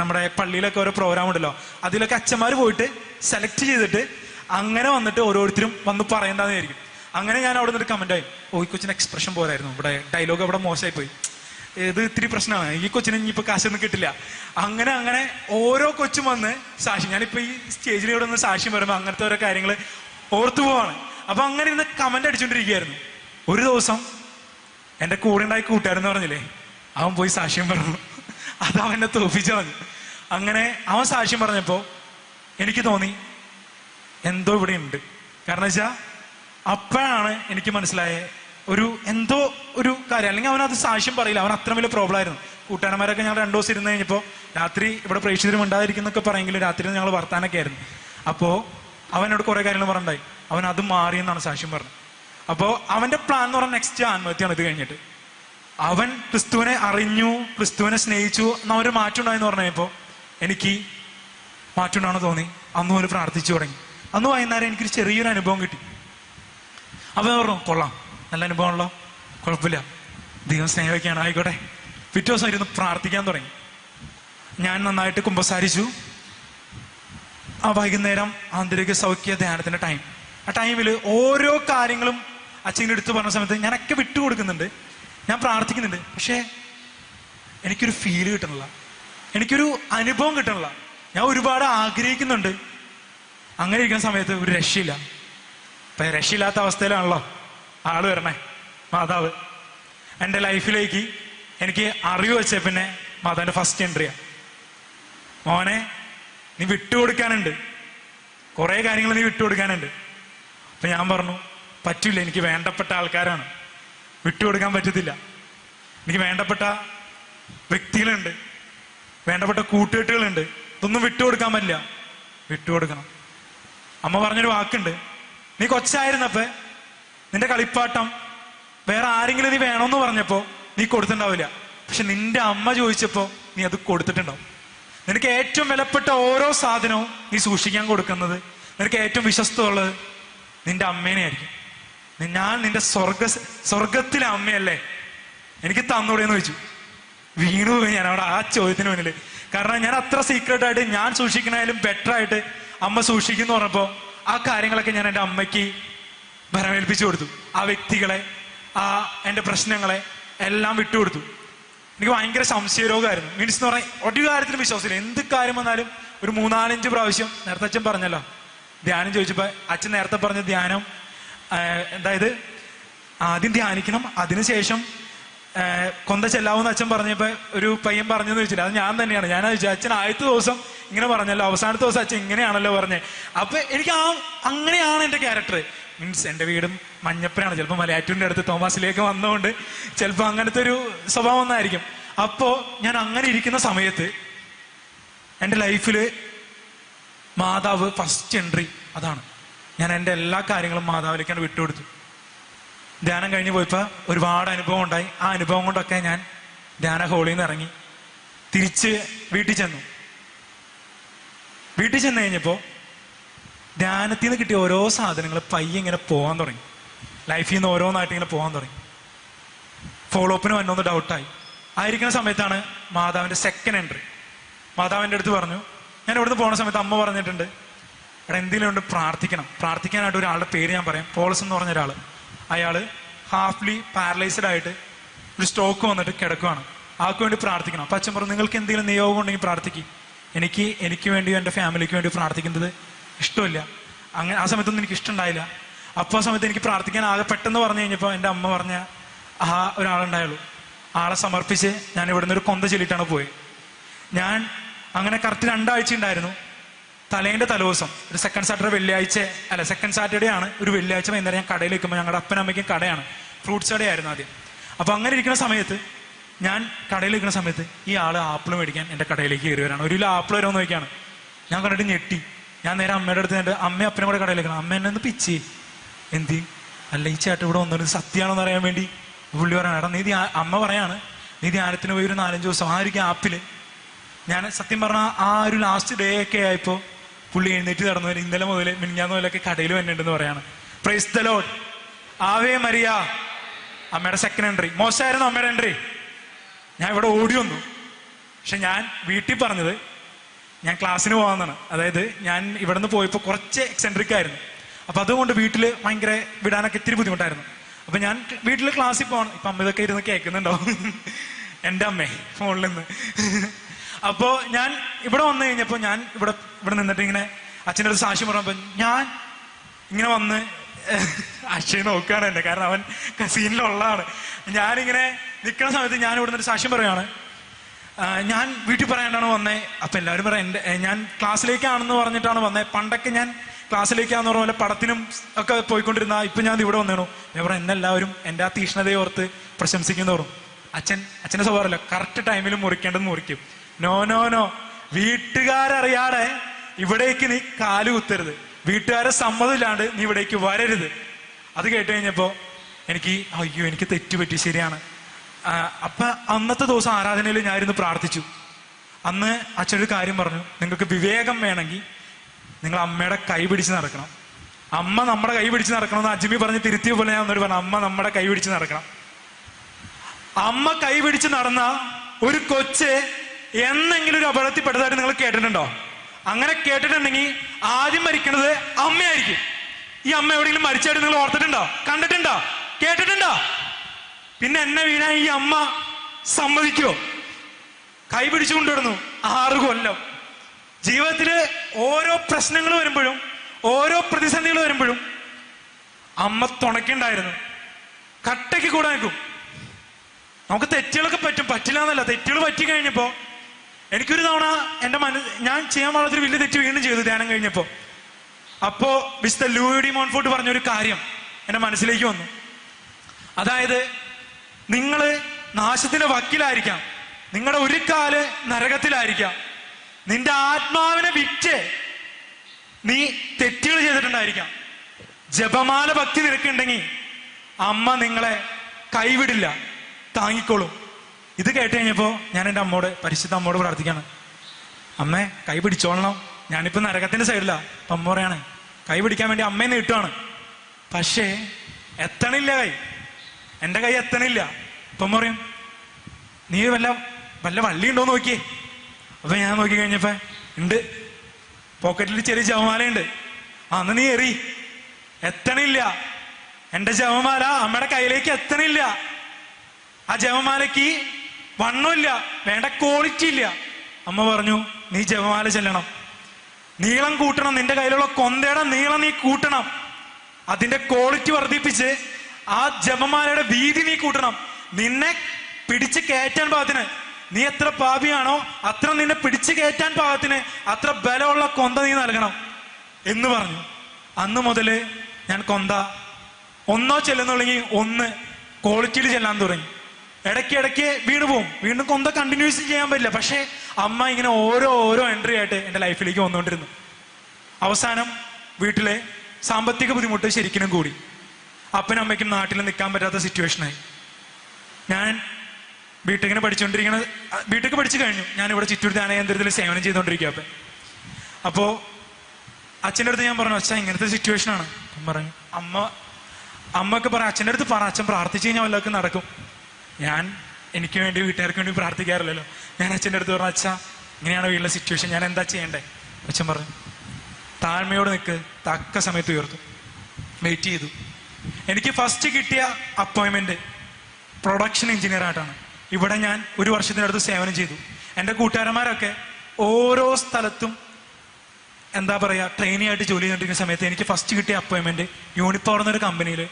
നമ്മുടെ പള്ളിയിലൊക്കെ ഓരോ പ്രോഗ്രാം ഉണ്ടല്ലോ. അതിലൊക്കെ അച്ഛന്മാർ പോയിട്ട് സെലക്ട് ചെയ്തിട്ട് അങ്ങനെ വന്നിട്ട് ഓരോരുത്തരും വന്ന് പറയേണ്ടതായിരിക്കും. അങ്ങനെ ഞാൻ അവിടെ നിന്നിട്ട് കമന്റ് ആയി. ഓ ഈ കൊച്ചിന് എക്സ്പ്രഷൻ പോരായിരുന്നു. ഇവിടെ ഡയലോഗ് അവിടെ മോശമായി പോയി ഇത് ഇത്തിരി പ്രശ്നമാണ്. ഈ കൊച്ചിന് ഇനിയിപ്പോ കാശൊന്നും കിട്ടില്ല. അങ്ങനെ അങ്ങനെ ഓരോ കൊച്ചും വന്ന് സാക്ഷി. ഞാനിപ്പോ ഈ സ്റ്റേജിൽ ഒന്ന് നിന്ന് സാക്ഷ്യം അങ്ങനത്തെ ഓരോ കാര്യങ്ങൾ ഓർത്തു പോവാണ്. അപ്പൊ അങ്ങനെ ഇന്ന് കമന്റ് അടിച്ചോണ്ടിരിക്കുകയായിരുന്നു. ഒരു ദിവസം എന്റെ കൂടെ ഉണ്ടായി കൂട്ടുകാരെന്ന് പറഞ്ഞില്ലേ അവൻ പോയി സാക്ഷ്യം പറഞ്ഞു. അത് അവനെ തോപ്പിച്ചു കളഞ്ഞു. അങ്ങനെ അവൻ സാക്ഷ്യം പറഞ്ഞപ്പോ എനിക്ക് തോന്നി എന്തോ ഇവിടെ ഉണ്ട്. കാരണം വെച്ചാ അപ്പോഴാണ് എനിക്ക് മനസ്സിലായ ഒരു എന്തോ ഒരു കാര്യം. അല്ലെങ്കിൽ അവനത് സാക്ഷ്യം പറയില്ല. അവൻ അത്ര വലിയ പ്രോബ്ലം ആയിരുന്നു. കൂട്ടുകാരന്മാരൊക്കെ ഞങ്ങൾ രണ്ടു ദിവസം ഇരുന്ന് കഴിഞ്ഞപ്പോൾ രാത്രി ഇവിടെ പ്രേക്ഷിതരും ഉണ്ടായിരിക്കുന്നൊക്കെ പറയെങ്കിലും രാത്രി ഞങ്ങൾ വർത്താനൊക്കെ ആയിരുന്നു. അപ്പോൾ അവനോട് കുറേ കാര്യങ്ങൾ പറഞ്ഞിട്ടുണ്ടായി. അവൻ അത് മാറി എന്നാണ് സാക്ഷ്യം പറഞ്ഞത്. അപ്പോൾ അവന്റെ പ്ലാൻ എന്ന് പറഞ്ഞാൽ നെക്സ്റ്റ് ആത്മഹത്യയാണ് ഇത് കഴിഞ്ഞിട്ട്. അവൻ ക്രിസ്തുവിനെ അറിഞ്ഞു ക്രിസ്തുവിനെ സ്നേഹിച്ചു എന്ന ഒരു മാറ്റം ഉണ്ടായെന്ന് പറഞ്ഞപ്പോൾ എനിക്ക് മാറ്റം ഉണ്ടാണെന്ന് തോന്നി. അന്ന് ഒരു പ്രാർത്ഥിച്ചു തുടങ്ങി. അന്ന് വൈകുന്നേരം എനിക്കൊരു ചെറിയൊരു അനുഭവം കിട്ടി. അവൻ പറഞ്ഞു കൊള്ളാം. നല്ല അനുഭവമാണല്ലോ. കുഴപ്പമില്ല. ദൈവം സ്നേഹിക്കുകയാണ്. ആയിക്കോട്ടെ. പിറ്റേ ദിവസം ഇരുന്ന് പ്രാർത്ഥിക്കാൻ തുടങ്ങി. ഞാൻ നന്നായിട്ട് കുമ്പസാരിച്ചു. ആ വൈകുന്നേരം ആന്തരിക സൗഖ്യ ധ്യാനത്തിന്റെ ടൈം ആ ടൈമിൽ ഓരോ കാര്യങ്ങളും അച്ഛന്റെ അടുത്ത് പറഞ്ഞ സമയത്ത് ഞാനൊക്കെ വിട്ടുകൊടുക്കുന്നുണ്ട് ഞാൻ പ്രാർത്ഥിക്കുന്നുണ്ട്. പക്ഷേ എനിക്കൊരു ഫീൽ കിട്ടണില്ല. എനിക്കൊരു അനുഭവം കിട്ടണില്ല. ഞാൻ ഒരുപാട് ആഗ്രഹിക്കുന്നുണ്ട്. അങ്ങനെ ഇരിക്കുന്ന സമയത്ത് ഒരു രക്ഷയില്ല. അപ്പൊ രക്ഷയില്ലാത്ത അവസ്ഥയിലാണല്ലോ. ആൾ വരണേ മാതാവ്. എന്റെ ലൈഫിലേക്ക് എനിക്ക് അറിവ് വെച്ച പിന്നെ മാതാവിന്റെ ഫസ്റ്റ് എൻട്രിയാ മോനെ നീ വിട്ടുകൊടുക്കാനുണ്ട്. കുറേ കാര്യങ്ങൾ നീ വിട്ടുകൊടുക്കാനുണ്ട്. അപ്പൊ ഞാൻ പറഞ്ഞു പറ്റില്ല എനിക്ക് വേണ്ടപ്പെട്ട ആൾക്കാരാണ്. വിട്ടുകൊടുക്കാൻ പറ്റത്തില്ല. എനിക്ക് വേണ്ടപ്പെട്ട വ്യക്തികളുണ്ട്. വേണ്ടപ്പെട്ട കൂട്ടുകെട്ടുകളുണ്ട്. ഇതൊന്നും വിട്ടുകൊടുക്കാൻ പറ്റില്ല. വിട്ടുകൊടുക്കണം. അമ്മ പറഞ്ഞൊരു വാക്കുണ്ട്. നീ കൊച്ചായിരുന്നപ്പോ നിന്റെ കളിപ്പാട്ടം വേറെ ആരെങ്കിലും നീ വേണമെന്ന് പറഞ്ഞപ്പോ നീ കൊടുത്തിട്ടുണ്ടാവില്ല. പക്ഷെ നിന്റെ അമ്മ ചോദിച്ചപ്പോ നീ അത് കൊടുത്തിട്ടുണ്ടാവും. നിനക്ക് ഏറ്റവും വിലപ്പെട്ട ഓരോ സാധനവും നീ സൂക്ഷിക്കാൻ കൊടുക്കുന്നത് നിനക്ക് ഏറ്റവും വിശ്വസ്തമുള്ളത് നിന്റെ അമ്മേനെ ആയിരിക്കും ഞാൻ നിന്റെ സ്വർഗ സ്വർഗത്തിലെ അമ്മയല്ലേ? എനിക്ക് തന്നൂടെ എന്ന് ചോദിച്ചു. വീണു പോയി ഞാൻ അവിടെ ആ ചോദ്യത്തിന് മുന്നിൽ കാരണം ഞാൻ അത്ര സീക്രട്ട് ആയിട്ട് ഞാൻ സൂക്ഷിക്കണായാലും ബെറ്റർ ആയിട്ട് അമ്മ സൂക്ഷിക്കുന്നു പറഞ്ഞപ്പോ ആ കാര്യങ്ങളൊക്കെ ഞാൻ എന്റെ അമ്മയ്ക്ക് ഭരമേൽപ്പിച്ചു കൊടുത്തു. ആ വ്യക്തികളെ ആ എന്റെ പ്രശ്നങ്ങളെ എല്ലാം വിട്ടുകൊടുത്തു. എനിക്ക് ഭയങ്കര സംശയരോഗമായിരുന്നു. മീൻസ് എന്ന് പറഞ്ഞാൽ ഒരു കാര്യത്തിലും വിശ്വാസമില്ല. എന്ത് കാര്യം വന്നാലും ഒരു മൂന്നാലഞ്ച് പ്രാവശ്യം നേരത്തെ അച്ഛൻ പറഞ്ഞല്ലോ. ധ്യാനം ചോദിച്ചപ്പോൾ അച്ഛൻ നേരത്തെ പറഞ്ഞ ധ്യാനം അതായത് ആദ്യം ധ്യാനിക്കണം അതിനുശേഷം കൊന്ത ചെല്ലാവുന്ന അച്ഛൻ പറഞ്ഞപ്പോൾ ഒരു പയ്യൻ പറഞ്ഞെന്ന് ചോദിച്ചില്ല. അത് ഞാൻ തന്നെയാണ്. ഞാൻ ചോദിച്ചു. അച്ഛൻ ആദ്യത്തെ ദിവസം ഇങ്ങനെ പറഞ്ഞല്ലോ. അവസാനത്തെ ദിവസം അച്ഛൻ ഇങ്ങനെയാണല്ലോ പറഞ്ഞത് അപ്പൊ എനിക്ക് ആ അങ്ങനെയാണ് എന്റെ ക്യാരക്ടർ. മീൻസ് എന്റെ വീടും മഞ്ഞപ്പനാണ്. ചിലപ്പോൾ മലയാറ്റൂരിന്റെ അടുത്ത് തോമസിലേക്ക് വന്നതുകൊണ്ട് ചിലപ്പോൾ അങ്ങനത്തെ ഒരു സ്വഭാവം ഒന്നായിരിക്കും അപ്പോ ഞാൻ അങ്ങനെ ഇരിക്കുന്ന സമയത്ത് എന്റെ ലൈഫിൽ മാതാവ് ഫസ്റ്റ് എൻട്രി അതാണ്. ഞാൻ എന്റെ എല്ലാ കാര്യങ്ങളും മാതാവിലേക്കാണ് വിട്ടുകൊടുത്തു. ധ്യാനം കഴിഞ്ഞ് പോയപ്പോ ഒരുപാട് അനുഭവം ഉണ്ടായി. ആ അനുഭവം കൊണ്ടൊക്കെ ഞാൻ ധ്യാന ഹോളിൽ നിന്ന് ഇറങ്ങി തിരിച്ച് വീട്ടിൽ ചെന്നു. വീട്ടിൽ ചെന്ന് കഴിഞ്ഞപ്പോ ധ്യാനത്തിൽ നിന്ന് കിട്ടിയ ഓരോ സാധനങ്ങൾ പയ്യെ ഇങ്ങനെ പോകാൻ തുടങ്ങി. ലൈഫിൽ നിന്ന് ഓരോന്നായിട്ട് ഇങ്ങനെ പോകാൻ തുടങ്ങി. ഫോളോ അപ്പിന് വന്നൊന്ന് ഡൗട്ടായി ആയിരിക്കുന്ന സമയത്താണ് മാതാവിന്റെ സെക്കൻഡ് എൻട്രി മാതാവിന്റെ അടുത്ത് പറഞ്ഞു ഞാൻ ഇവിടുന്ന് പോണ സമയത്ത് അമ്മ പറഞ്ഞിട്ടുണ്ട് എടാ എന്തെങ്കിലും ഉണ്ട് പ്രാർത്ഥിക്കണം? പ്രാർത്ഥിക്കാനായിട്ട് ഒരാളുടെ പേര് ഞാൻ പറയാം. പോളസ് എന്ന് പറഞ്ഞ ഒരാൾ അയാൾ ഹാഫ്ലി പാരലൈസ്ഡ് ആയിട്ട് ഒരു സ്റ്റോക്ക് വന്നിട്ട് കിടക്കുവാണ്. ആൾക്ക് വേണ്ടി പ്രാർത്ഥിക്കണം? അപ്പൊ അച്ഛൻ പറഞ്ഞു നിങ്ങൾക്ക് എന്തെങ്കിലും നിയോഗം ഉണ്ടെങ്കിൽ പ്രാർത്ഥിക്കും. എനിക്ക് എനിക്ക് വേണ്ടിയും എന്റെ ഫാമിലിക്ക് വേണ്ടി പ്രാർത്ഥിക്കുന്നത് ഇഷ്ടമില്ല. അങ്ങനെ ആ സമയത്തൊന്നും എനിക്ക് ഇഷ്ടമുണ്ടായില്ല. അപ്പോൾ ആ സമയത്ത് എനിക്ക് പ്രാർത്ഥിക്കാൻ ആകെ പെട്ടെന്ന് പറഞ്ഞു കഴിഞ്ഞപ്പോൾ എന്റെ അമ്മ പറഞ്ഞ ആ ഒരാളുണ്ടായുള്ളൂ. ആളെ സമർപ്പിച്ച് ഞാൻ ഇവിടെ നിന്ന് ഒരു കൊന്ത ചൊല്ലിട്ടാണ് പോയത് ഞാൻ അങ്ങനെ കറക്റ്റ് രണ്ടാഴ്ച ഉണ്ടായിരുന്നു. തലേന്റെ തലേദിവസം ഒരു സെക്കൻഡ് സാറ്റർഡേ വെള്ളിയാഴ്ച അല്ല സെക്കൻഡ് സാറ്റർഡേ ആണ് ഒരു വെള്ളിയാഴ്ച വൈകുന്നേരം ഞാൻ കടയിൽ നിൽക്കുമ്പോൾ ഞങ്ങളുടെ അപ്പനും അപ്പനമ്മയ്ക്കും കടയാണ്. ഫ്രൂട്ട്സ് കടയായിരുന്നു ആദ്യം. അപ്പോൾ അങ്ങനെ ഇരിക്കുന്ന സമയത്ത് ഞാൻ കടയിൽ നിൽക്കുന്ന സമയത്ത് ഈ ആൾ ആപ്പിൾ മേടിക്കാൻ എന്റെ കടയിലേക്ക് കയറി വരാണ്. ഒരു ആപ്പിൾ വരുമെന്ന് നോക്കിയാണ് ഞാൻ കണ്ടിട്ട് ഞെട്ടി. ഞാൻ നേരെ അമ്മയുടെ അടുത്ത് എന്റെ അമ്മയും അപ്പനും കൂടെ കടയിലേക്കണം അമ്മ എന്നെ ഒന്ന് പിച്ചി? എന്തി? അല്ല ഈ ചേട്ടൻ ഇവിടെ വന്നത് സത്യമാണോ എന്ന് അറിയാൻ വേണ്ടി പുള്ളി പറയണം എടാ നീ ധ്യാ- അമ്മ പറയാണ് നീ ധ്യാനത്തിന് പോയി ഒരു നാലഞ്ച് ദിവസം. ആ ഒരു ഗ്യാപ്പിൽ ഞാൻ സത്യം പറഞ്ഞ ആ ഒരു ലാസ്റ്റ് ഡേ ഒക്കെ ആയപ്പോൾ പുള്ളി എഴുന്നേറ്റ് നടന്നു. വരും ഇന്നലെ മുതൽ മിനിഞ്ഞാന്ന് മുതലൊക്കെ കടയിൽ വന്നിട്ടുണ്ടെന്ന് പറയാണ്. Praise the Lord Ave Maria. അമ്മയുടെ സെക്കൻഡ് എൻട്രി മോശമായിരുന്നു അമ്മയുടെ എൻട്രി ഞാൻ ഇവിടെ ഓടി വന്നു. പക്ഷെ ഞാൻ വീട്ടിൽ പറഞ്ഞത് ഞാൻ ക്ലാസ്സിന് പോകാന്നാണ് അതായത് ഞാൻ ഇവിടെ നിന്ന് പോയപ്പോൾ കുറച്ച് എക്സെൻട്രിക് ആയിരുന്നു. അപ്പൊ അതുകൊണ്ട് വീട്ടിൽ ഭയങ്കര വിടാനൊക്കെ ഇത്തിരി ബുദ്ധിമുട്ടായിരുന്നു. അപ്പൊ ഞാൻ വീട്ടിൽ ക്ലാസ്സിൽ പോകണം ഇപ്പൊ അമ്മ ഇതൊക്കെ ഇരുന്ന് കേൾക്കുന്നുണ്ടോ എന്റെ അമ്മേ ഫോണിൽ നിന്ന്. അപ്പോ ഞാൻ ഇവിടെ വന്നു കഴിഞ്ഞപ്പോ ഞാൻ ഇവിടെ ഇവിടെ നിന്നിട്ട് ഇങ്ങനെ അച്ഛന്റെ അടുത്ത് സാക്ഷ്യം പറഞ്ഞപ്പോ ഞാൻ ഇങ്ങനെ വന്ന് അക്ഷയ് നോക്കുകയാണ് എന്നെ. കാരണം അവൻ കസീനിലുള്ളതാണ്. ഞാനിങ്ങനെ നിൽക്കുന്ന സമയത്ത് ഞാൻ ഇവിടെ നിന്ന് സാക്ഷ്യം പറയാണ് ആ, ഞാൻ വീട്ടിൽ പറയാനാണ് വന്നേ. അപ്പൊ എല്ലാവരും പറയാം എന്റെ ഞാൻ ക്ലാസ്സിലേക്കാണെന്ന് പറഞ്ഞിട്ടാണ് വന്നേ. പണ്ടൊക്കെ ഞാൻ ക്ലാസ്സിലേക്കാന്ന് പറഞ്ഞ പോലെ പടത്തിനും ഒക്കെ പോയിക്കൊണ്ടിരുന്ന ഇപ്പൊ ഞാൻ ഇവിടെ വന്നേണു. ഞാൻ പറയാം എന്നെ എല്ലാവരും എന്റെ ആ തീഷ്ണതയെ ഓർത്ത് പ്രശംസിക്കുന്നവരും അച്ഛൻ അച്ഛന്റെ സ്വഭാവമല്ല കറക്റ്റ് ടൈമിൽ മുറിക്കേണ്ടത് മുറിക്കും. നോ നോ നോ വീട്ടുകാരറിയാതെ ഇവിടേക്ക് നീ കാൽ കുത്തരുത്. വീട്ടുകാരെ സമ്മതമില്ലാണ്ട് നീ ഇവിടേക്ക് വരരുത്. അത് കേട്ട് കഴിഞ്ഞപ്പോ എനിക്ക് അയ്യോ എനിക്ക് തെറ്റുപറ്റി. ശരിയാണ്. അപ്പൊ അന്നത്തെ ദിവസം ആരാധനയിൽ ഞാനിരുന്ന് പ്രാർത്ഥിച്ചു. അന്ന് അച്ഛനൊരു കാര്യം പറഞ്ഞു. നിങ്ങൾക്ക് വിവേകം വേണമെങ്കിൽ നിങ്ങൾ അമ്മയുടെ കൈ പിടിച്ച് നടക്കണം. അമ്മ നമ്മുടെ കൈ പിടിച്ച് നടക്കണം എന്ന് അജ്മി പറഞ്ഞ് തിരുത്തിയ പോലെ ഞാൻ പറഞ്ഞു അമ്മ നമ്മുടെ കൈ പിടിച്ച് നടക്കണം. അമ്മ കൈ പിടിച്ച് നടന്ന ഒരു കൊച്ച് എന്നെങ്കിലും ഒരു അപകടത്തിൽപ്പെട്ടതായിട്ട് നിങ്ങൾ കേട്ടിട്ടുണ്ടോ? അങ്ങനെ കേട്ടിട്ടുണ്ടെങ്കിൽ ആദ്യം മരിക്കണത് അമ്മയായിരിക്കും. ഈ അമ്മ എവിടെയെങ്കിലും മരിച്ചായിട്ട് നിങ്ങൾ ഓർത്തിട്ടുണ്ടോ? കണ്ടിട്ടുണ്ടോ? കേട്ടിട്ടുണ്ടോ? പിന്നെ എന്നെ വീണാ ഈ അമ്മ സമ്മതിക്കോ? കൈ പിടിച്ചു കൊണ്ടുവരുന്നു. ആറ് കൊല്ലം. ജീവിതത്തിൽ ഓരോ പ്രശ്നങ്ങൾ വരുമ്പോഴും ഓരോ പ്രതിസന്ധികൾ വരുമ്പോഴും അമ്മ തുണയ്ക്കുണ്ടായിരുന്നു കട്ടയ്ക്ക് കൂടെ നിൽക്കും. നമുക്ക് തെറ്റുകളൊക്കെ പറ്റും. പറ്റില്ല എന്നല്ല. തെറ്റുകൾ പറ്റി കഴിഞ്ഞപ്പോ എനിക്കൊരു തവണ എന്റെ മനസ്സ് ഞാൻ ചെയ്യാൻ പാടാത്തൊരു വലിയ തെറ്റ് വീണ്ടും ചെയ്തു ധ്യാനം കഴിഞ്ഞപ്പോൾ അപ്പോ മിസ്റ്റർ ലൂയിഡി മോൺഫോർട്ട് പറഞ്ഞൊരു കാര്യം എന്റെ മനസ്സിലേക്ക് വന്നു. അതായത് നിങ്ങൾ നാശത്തിന്റെ വക്കിലായിരിക്കാം. നിങ്ങളുടെ ഒരു കാൽ നരകത്തിലായിരിക്കാം. നിന്റെ ആത്മാവിനെ വിറ്റ് നീ തെറ്റുകൾ ചെയ്തിട്ടുണ്ടായിരിക്കാം. ജപമാല ഭക്തി നിരക്കുണ്ടെങ്കിൽ അമ്മ നിങ്ങളെ കൈവിടില്ല. താങ്ങിക്കോളും. ഇത് കേട്ട് കഴിഞ്ഞപ്പോ ഞാൻ എന്റെ അമ്മോട് പരിശുദ്ധ അമ്മോട് പ്രാർത്ഥിക്കാണ് അമ്മേ കൈ പിടിച്ചോളണം. ഞാനിപ്പോ നരകത്തിന്റെ സൈഡിലാ. അപ്പൊ അമ്മ പറയാണ് കൈ പിടിക്കാൻ വേണ്ടി അമ്മയെ നീട്ടുവാണ്. പക്ഷേ എത്തണില്ല കൈ. എന്റെ കൈ എത്തണില്ല. ഇപ്പം പറയും നീ വല്ല വല്ല വള്ളി ഉണ്ടോ നോക്കിയേ? അപ്പൊ ഞാൻ നോക്കി കഴിഞ്ഞപ്പോ ഉണ്ട് പോക്കറ്റിൽ ചെറിയ ചവമാലയുണ്ട് അന്ന് നീ എറി. എത്തണില്ല. എന്റെ ജവമാല അമ്മയുടെ കയ്യിലേക്ക് എത്തണില്ല. ആ ജവമാലയ്ക്ക് വണ്ണമില്ല വേണ്ട ക്വാളിറ്റി ഇല്ല അമ്മ പറഞ്ഞു നീ ജവമാല ചെല്ലണം. നീളം കൂട്ടണം. നിന്റെ കയ്യിലുള്ള കൊന്തയുടെ നീളം നീ കൂട്ടണം. അതിന്റെ ക്വാളിറ്റി വർദ്ധിപ്പിച്ച് ആ ജപമാലയുടെ വീതി നീ കൂട്ടണം. നിന്നെ പിടിച്ച് കയറ്റാൻ പാകത്തിന്. നീ എത്ര പാപിയാണോ അത്ര നിന്നെ പിടിച്ച് കയറ്റാൻ പാകത്തിന് അത്ര ബലമുള്ള കൊന്ത നീ നൽകണം എന്ന് പറഞ്ഞു. അന്ന് മുതൽ ഞാൻ കൊന്ത ഒന്നോ ചെല്ലുന്നുള്ളെങ്കിൽ ഒന്ന് ക്വാളിറ്റിയിൽ ചെല്ലാൻ തുടങ്ങി. ഇടയ്ക്ക് ഇടയ്ക്ക് വീണ് പോവും. വീണ്ടും കൊന്ത കണ്ടിന്യൂസ് ചെയ്യാൻ പറ്റില്ല. പക്ഷേ അമ്മ ഇങ്ങനെ ഓരോ ഓരോ എൻട്രി ആയിട്ട് എന്റെ ലൈഫിലേക്ക് വന്നുകൊണ്ടിരുന്നു. അവസാനം വീട്ടിലെ സാമ്പത്തിക ബുദ്ധിമുട്ട് ശരിക്കും കൂടി. അപ്പനും അമ്മയ്ക്കും നാട്ടിൽ നിൽക്കാൻ പറ്റാത്ത സിറ്റുവേഷനായി ഞാൻ ബിടെക്കിന് പഠിച്ചുകൊണ്ടിരിക്കുന്ന ബിടെക് പഠിച്ചു കഴിഞ്ഞു. ഞാൻ ഇവിടെ ചിറ്റൂർ ധ്യാന കേന്ദ്രത്തിൽ സേവനം ചെയ്തുകൊണ്ടിരിക്കുക അപ്പൊ അപ്പോ അച്ഛന്റെ അടുത്ത് ഞാൻ പറഞ്ഞു അച്ഛാ ഇങ്ങനത്തെ സിറ്റുവേഷൻ ആണ്. പറഞ്ഞു അമ്മ അമ്മയ്ക്ക് പറ അച്ഛന്റെ അടുത്ത് പറ അച്ഛൻ പ്രാർത്ഥിച്ചു കഴിഞ്ഞാൽ വല്ലതൊക്കെ നടക്കും. ഞാൻ എനിക്ക് വേണ്ടി വീട്ടുകാർക്ക് വേണ്ടി പ്രാർത്ഥിക്കാറില്ലല്ലോ. ഞാൻ അച്ഛന്റെ അടുത്ത് പറഞ്ഞു അച്ഛാ ഇങ്ങനെയാണ് വീട്ടിലെ സിറ്റുവേഷൻ ഞാൻ എന്താ ചെയ്യേണ്ടേ? അച്ഛൻ പറഞ്ഞു താഴ്മയോട് നിൽക്ക് തക്ക സമയത്ത് ഉയർത്തു. വെയിറ്റ് ചെയ്തു. എനിക്ക് ഫസ്റ്റ് കിട്ടിയ അപ്പോയിൻമെന്റ് പ്രൊഡക്ഷൻ എഞ്ചിനീയർ ആയിട്ടാണ്. ഇവിടെ ഞാൻ ഒരു വർഷത്തിനടുത്ത് സേവനം ചെയ്തു. എന്റെ കൂട്ടുകാരന്മാരൊക്കെ ഓരോ സ്ഥലത്തും എന്താ പറയുക ട്രെയിനിങ് ആയിട്ട് ജോലി ചെയ്തുകൊണ്ടിരിക്കുന്ന സമയത്ത് എനിക്ക് ഫസ്റ്റ് കിട്ടിയ അപ്പോയിൻമെന്റ് യൂണിപ്പവർ എന്നൊരു കമ്പനിയിൽ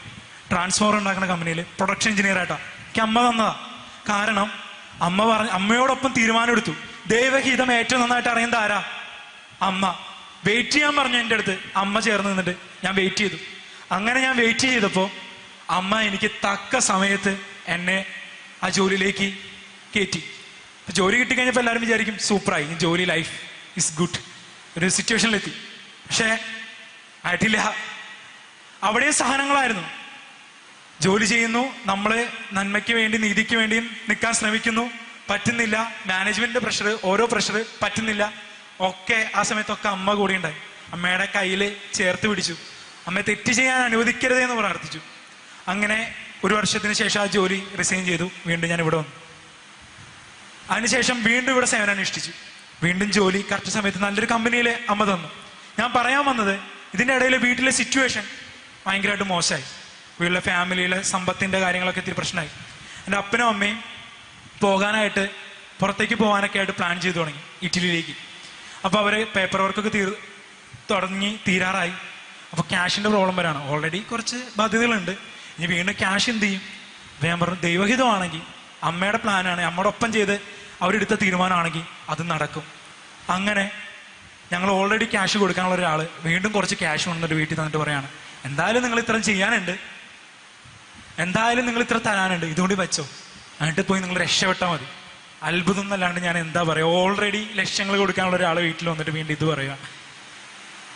ട്രാൻസ്ഫോർ ഉണ്ടാക്കുന്ന കമ്പനിയിൽ പ്രൊഡക്ഷൻ എഞ്ചിനീയർ ആയിട്ടാണ് എനിക്ക് അമ്മ തന്നതാ. കാരണം അമ്മ പറഞ്ഞ അമ്മയോടൊപ്പം തീരുമാനമെടുത്തു ദൈവഹിതം ഏറ്റവും നന്നായിട്ട് അറിയുന്നത് ആരാ? അമ്മ. വെയിറ്റ് ചെയ്യാൻ പറഞ്ഞു എന്റെ അടുത്ത്. അമ്മ ചേർന്ന് നിന്നിട്ട് ഞാൻ വെയിറ്റ് ചെയ്തു. അങ്ങനെ ഞാൻ വെയിറ്റ് ചെയ്തപ്പോൾ അമ്മ എനിക്ക് തക്ക സമയത്ത് എന്നെ ആ ജോലിയിലേക്ക് കയറ്റി ജോലി കിട്ടിക്കഴിഞ്ഞപ്പോൾ എല്ലാവരും വിചാരിക്കും സൂപ്പറായി ജോലി ലൈഫ് ഇസ് ഗുഡ് ഒരു സിറ്റുവേഷനിലെത്തി പക്ഷേ ആയിട്ടില്ല. അവിടെയും സഹനങ്ങളായിരുന്നു. ജോലി ചെയ്യുന്നു നമ്മൾ നന്മയ്ക്ക് വേണ്ടി നീതിക്ക് വേണ്ടിയും നിൽക്കാൻ ശ്രമിക്കുന്നു. പറ്റുന്നില്ല. മാനേജ്മെന്റിന്റെ പ്രഷർ ഓരോ പ്രഷർ പറ്റുന്നില്ല. ഒക്കെ ആ സമയത്തൊക്കെ അമ്മ കൂടി ഉണ്ടായി. അമ്മയുടെ കയ്യിൽ ചേർത്ത് പിടിച്ചു. അമ്മയെ തെറ്റ് ചെയ്യാൻ അനുവദിക്കരുത് എന്ന് പ്രാർത്ഥിച്ചു. അങ്ങനെ ഒരു വർഷത്തിന് ശേഷം ആ ജോലി റിസൈൻ ചെയ്തു. വീണ്ടും ഞാൻ ഇവിടെ വന്നു. അതിനുശേഷം വീണ്ടും ഇവിടെ സേവനം അനുഷ്ഠിച്ചു. വീണ്ടും ജോലി കറക്റ്റ് സമയത്ത് നല്ലൊരു കമ്പനിയിൽ അമ്മ തന്നു. ഞാൻ പറയാൻ വന്നത് ഇതിന്റെ ഇടയിൽ വീട്ടിലെ സിറ്റുവേഷൻ ഭയങ്കരമായിട്ട് മോശമായി. വീട്ടിലെ ഫാമിലിയിലെ സമ്പത്തിന്റെ കാര്യങ്ങളൊക്കെ ഇത്തിരി പ്രശ്നമായി. എന്റെ അപ്പനും അമ്മയും പോകാനായിട്ട് പുറത്തേക്ക് പോകാനൊക്കെ ആയിട്ട് പ്ലാൻ ചെയ്തു തുടങ്ങി ഇറ്റലിയിലേക്ക്. അപ്പോൾ അവർ പേപ്പർ വർക്കൊക്കെ തീർ തുടങ്ങി തീരാറായി. അപ്പോൾ ക്യാഷിന്റെ പ്രോബ്ലം വരാണ്. ഓൾറെഡി കുറച്ച് ബാധ്യതകളുണ്ട്. ഇനി വീണ്ടും ക്യാഷ് എന്ത് ചെയ്യും? വേഗം പറഞ്ഞു ദൈവഹിതമാണെങ്കിൽ അമ്മയുടെ പ്ലാനാണ് അമ്മയുടെ ഒപ്പം ചെയ്ത് അവരെടുത്ത തീരുമാനമാണെങ്കിൽ അത് നടക്കും. അങ്ങനെ ഞങ്ങൾ ഓൾറെഡി ക്യാഷ് കൊടുക്കാനുള്ള ഒരാൾ വീണ്ടും കുറച്ച് ക്യാഷ് വന്നിട്ട് വീട്ടിൽ തന്നിട്ട് പറയാണ് എന്തായാലും നിങ്ങൾ ഇത്ര ചെയ്യാനുണ്ട്. എന്തായാലും നിങ്ങൾ ഇത്ര തരാനുണ്ട്. ഇതുകൊണ്ട് വെച്ചോ. എന്നിട്ട് പോയി നിങ്ങൾ രക്ഷപ്പെട്ടാൽ മതി. അത്ഭുതം എന്നല്ലാണ്ട് ഞാൻ എന്താ പറയുക ഓൾറെഡി ലക്ഷങ്ങൾ കൊടുക്കാനുള്ള ഒരാൾ വീട്ടിൽ വന്നിട്ട് വീണ്ടും ഇത് പറയുക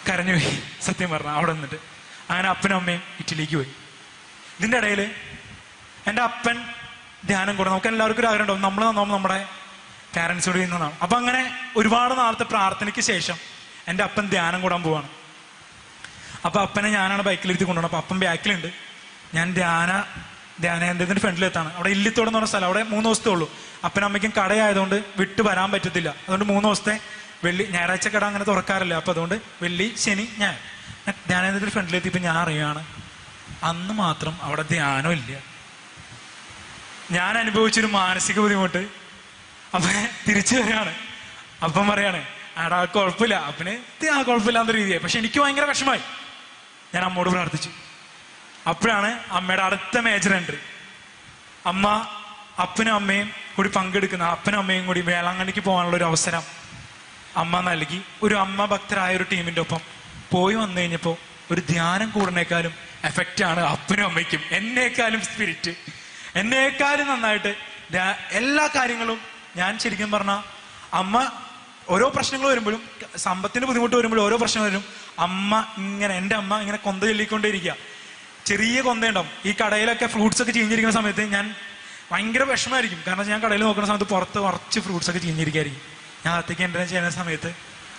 കരഞ്ഞു പോയി. സത്യം പറഞ്ഞ അവിടെ നിന്നിട്ട്. അങ്ങനെ അപ്പനും അമ്മയും ഇറ്റലിക്ക് പോയി. ഇതിന്റെ ഇടയിൽ എന്റെ അപ്പൻ ധ്യാനം കൂടെ നമുക്ക് എല്ലാവർക്കും ഒരു ആഗ്രഹം ഉണ്ടാവും. നമ്മൾ നന്നാവും നമ്മുടെ പാരൻസോട് ചെയ്യുന്നതാണ് അപ്പൊ അങ്ങനെ ഒരുപാട് നാളത്തെ പ്രാർത്ഥനയ്ക്ക് ശേഷം എന്റെ അപ്പൻ ധ്യാനം കൂടാൻ പോവാണ്. അപ്പൊ അപ്പനെ ഞാനാണ് ബൈക്കിലിരുത്തി കൊണ്ടുപോകണം അപ്പൊ അപ്പൻ ബാക്കിലുണ്ട്. ഞാൻ ധ്യാന ധ്യാനേന്ദ്രത്തിന്റെ ഫ്രണ്ടിലെത്താണ്. അവിടെ ഇല്ലിത്തോടെന്ന് പറഞ്ഞ സ്ഥലം അവിടെ മൂന്ന് ദിവസത്തേ ഉള്ളൂ. അപ്പനും അമ്മയ്ക്കും കടയായതുകൊണ്ട് വിട്ടു വരാൻ പറ്റത്തില്ല. അതുകൊണ്ട് മൂന്ന് ദിവസത്തെ വെള്ളി ഞായറാഴ്ച കട അങ്ങനെ തുറക്കാറില്ല. അപ്പൊ അതുകൊണ്ട് വെള്ളി ശനി ഞാൻ ധ്യാനേന്ദ്രത്തിൽ ഫ്രണ്ടിലെത്തിയപ്പോൾ ഞാൻ അറിയാണ് അന്ന് മാത്രം അവിടെ ധ്യാനം ഇല്ല. ഞാൻ അനുഭവിച്ചൊരു മാനസിക ബുദ്ധിമുട്ട്. അപ്പൊ തിരിച്ചു വരികയാണ്. അപ്പം പറയാണ് ആടാ കുഴപ്പമില്ല. അപ്പന് ആ കുഴപ്പമില്ലാത്ത രീതിയായി. പക്ഷെ എനിക്ക് ഭയങ്കര വിഷമായി ഞാൻ അമ്മോട് പ്രാർത്ഥിച്ചു. അപ്പോഴാണ് അമ്മയുടെ അടുത്ത മേജർ എൻട്രി അമ്മ അപ്പനും അമ്മയും കൂടി പങ്കെടുക്കുന്ന അപ്പനും അമ്മയും കൂടി വേളാങ്കണ്ണിക്ക് പോകാനുള്ള ഒരു അവസരം അമ്മ നൽകി. ഒരു അമ്മ ഭക്തരായ ഒരു ടീമിന്റെ ഒപ്പം പോയി വന്നു കഴിഞ്ഞപ്പോൾ ഒരു ധ്യാനം കൂടുന്നേക്കാളും എഫക്റ്റ് ആണ് അപ്പനും അമ്മയ്ക്കും. എന്നേക്കാളും സ്പിരിറ്റ് എന്നേക്കാളും നന്നായിട്ട്. എല്ലാ കാര്യങ്ങളും ഞാൻ ശരിക്കും പറഞ്ഞ അമ്മ ഓരോ പ്രശ്നങ്ങൾ വരുമ്പോഴും സമ്പത്തിന്റെ ബുദ്ധിമുട്ട് വരുമ്പോഴും ഓരോ പ്രശ്നം വരും. അമ്മ ഇങ്ങനെ എന്റെ അമ്മ ഇങ്ങനെ കൊന്ത ചൊല്ലിക്കൊണ്ടേയിരിക്കുക ചെറിയ കൊന്തയുണ്ടാവും. ഈ കടയിലൊക്കെ ഫ്രൂട്ട്സ് ഒക്കെ ചീഞ്ഞിരിക്കുന്ന സമയത്ത് ഞാൻ ഭയങ്കര വിഷമമായിരിക്കും. കാരണം ഞാൻ കടയിൽ നോക്കുന്ന സമയത്ത് പുറത്ത് കുറച്ച് ഫ്രൂട്ട്സ് ഒക്കെ ചീഞ്ഞിരിക്കായിരിക്കും. ഞാൻ അകത്തേക്ക് എന്റെ ചെയ്യുന്ന സമയത്ത്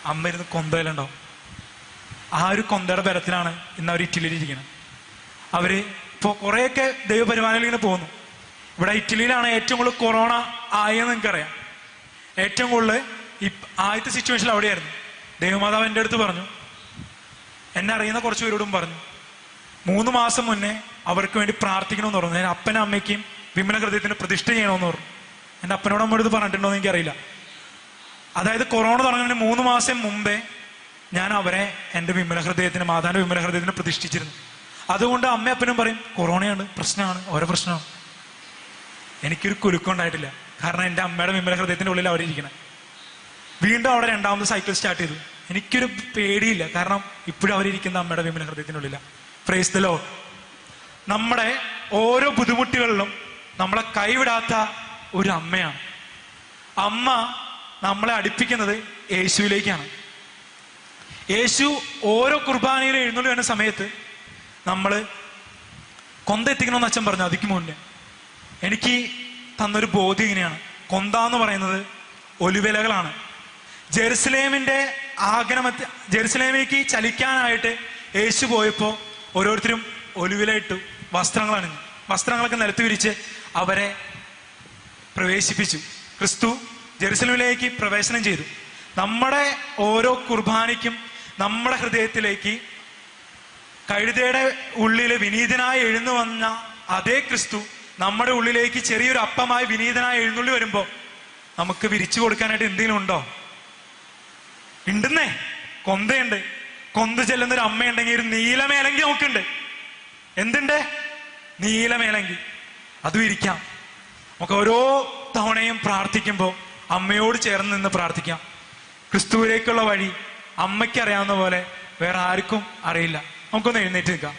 അമ്മ ഇരുന്ന് കൊന്തയിലുണ്ടാവും. ആ ഒരു കൊന്തയുടെ ബലത്തിലാണ് ഇന്ന് അവർ ഇറ്റലിയിൽ ഇരിക്കുന്നത് അവർ ഇപ്പോൾ കുറേയൊക്കെ ദൈവപരിപാലനയിൽ ഇങ്ങനെ പോകുന്നു. ഇവിടെ ഇറ്റലിയിലാണ് ഏറ്റവും കൂടുതൽ കൊറോണ ആയെന്ന് നിങ്ങൾക്കറിയാം. ഏറ്റവും കൂടുതൽ ഈ ആദ്യത്തെ സിറ്റുവേഷൻ അവിടെയായിരുന്നു. ദൈവമാതാവ് എന്റെ അടുത്ത് പറഞ്ഞു. എന്നെ അറിയുന്ന കുറച്ച് പേരോടും പറഞ്ഞു. മൂന്ന് മാസം മുന്നേ അവർക്ക് വേണ്ടി പ്രാർത്ഥിക്കണമെന്ന് പറഞ്ഞു. ഞാൻ അപ്പനും അമ്മയ്ക്കും വിമല ഹൃദയത്തിന് പ്രതിഷ്ഠ ചെയ്യണമെന്ന് പറഞ്ഞു. എന്റെ അപ്പനോട് അമ്മയോട് പറഞ്ഞിട്ടുണ്ടോ എന്ന് എനിക്കറിയില്ല. അതായത് കൊറോണ തുടങ്ങുന്നതിന് മൂന്ന് മാസം മുമ്പേ ഞാൻ അവരെ എന്റെ വിമല ഹൃദയത്തിന് മാതാവിന്റെ വിമല ഹൃദയത്തിന് പ്രതിഷ്ഠിച്ചിരുന്നു. അതുകൊണ്ട് അമ്മ അപ്പനും പറയും കൊറോണയാണ് പ്രശ്നമാണ് ഓരോ പ്രശ്നമാണ്. എനിക്കൊരു കുലുക്കം ഉണ്ടായിട്ടില്ല. കാരണം എന്റെ അമ്മയുടെ വിമല ഹൃദയത്തിന്റെ ഉള്ളിൽ അവരിയ്ക്കണം വീണ്ടും അവിടെ രണ്ടാമത് സൈക്കിൾ സ്റ്റാർട്ട് ചെയ്തു. എനിക്കൊരു പേടിയില്ല. കാരണം ഇപ്പോഴും അവരിയ്ക്കുന്ന അമ്മയുടെ വിമല ഹൃദയത്തിനുള്ളില ഫ്രേസ് ദ ലോ നമ്മുടെ ഓരോ ബുദ്ധിമുട്ടുകളിലും നമ്മളെ കൈവിടാത്ത ഒരു അമ്മയാണ്. അമ്മ നമ്മളെ അടുപ്പിക്കുന്നത് യേശുവിലേക്കാണ്. യേശു ഓരോ കുർബാനയിൽ എഴുന്നള്ളി വരുന്ന സമയത്ത് നമ്മൾ കൊന്ത എത്തിക്കണമെന്ന് അച്ഛൻ പറഞ്ഞു അതിക്ക് മുന്നേ എനിക്ക് തന്നൊരു ബോധ്യം ഇങ്ങനെയാണ്. കൊന്ത എന്ന് പറയുന്നത് ഒലിവിലകളാണ്. ജെറുസലേമിന്റെ ആഗമനത്തി ജെറുസലേമിലേക്ക് ചലിക്കാനായിട്ട് യേശു പോയപ്പോൾ ഓരോരുത്തരും ഒലിവില ഇട്ടു വസ്ത്രങ്ങൾ അണിഞ്ഞു വസ്ത്രങ്ങളൊക്കെ നിലത്ത് വിരിച്ച് അവരെ പ്രവേശിപ്പിച്ചു. ക്രിസ്തു ജെറുസലേമിലേക്ക് പ്രവേശനം ചെയ്തു. നമ്മുടെ ഓരോ കുർബാനയ്ക്കും നമ്മുടെ ഹൃദയത്തിലേക്ക് കഴുതയുടെ ഉള്ളിൽ വിനീതനായി എഴുന്നു വന്ന അതേ ക്രിസ്തു നമ്മുടെ ഉള്ളിലേക്ക് ചെറിയൊരു അപ്പമായി വിനീതനായി എഴുന്നള്ളി വരുമ്പോൾ നമുക്ക് വിരിച്ചു കൊടുക്കാനായിട്ട് എന്തെങ്കിലും ഉണ്ടോ? ഉണ്ടെന്നേ. കൊന്തയുണ്ട്. കൊന്ത ചെല്ലുന്ന ഒരു അമ്മയുണ്ടെങ്കിൽ ഒരു നീലമേലങ്കി നമുക്കുണ്ട്. എന്തുണ്ട്? നീലമേലങ്കി അതും ഇരിക്കാം. നമുക്ക് ഓരോ തവണയും പ്രാർത്ഥിക്കുമ്പോൾ അമ്മയോട് ചേർന്ന് നിന്ന് പ്രാർത്ഥിക്കാം. ക്രിസ്തുവിലേക്കുള്ള വഴി അമ്മയ്ക്ക് അറിയാവുന്ന പോലെ വേറെ ആർക്കും അറിയില്ല. നമുക്കൊന്ന് എഴുന്നേറ്റ് നിൽക്കാം.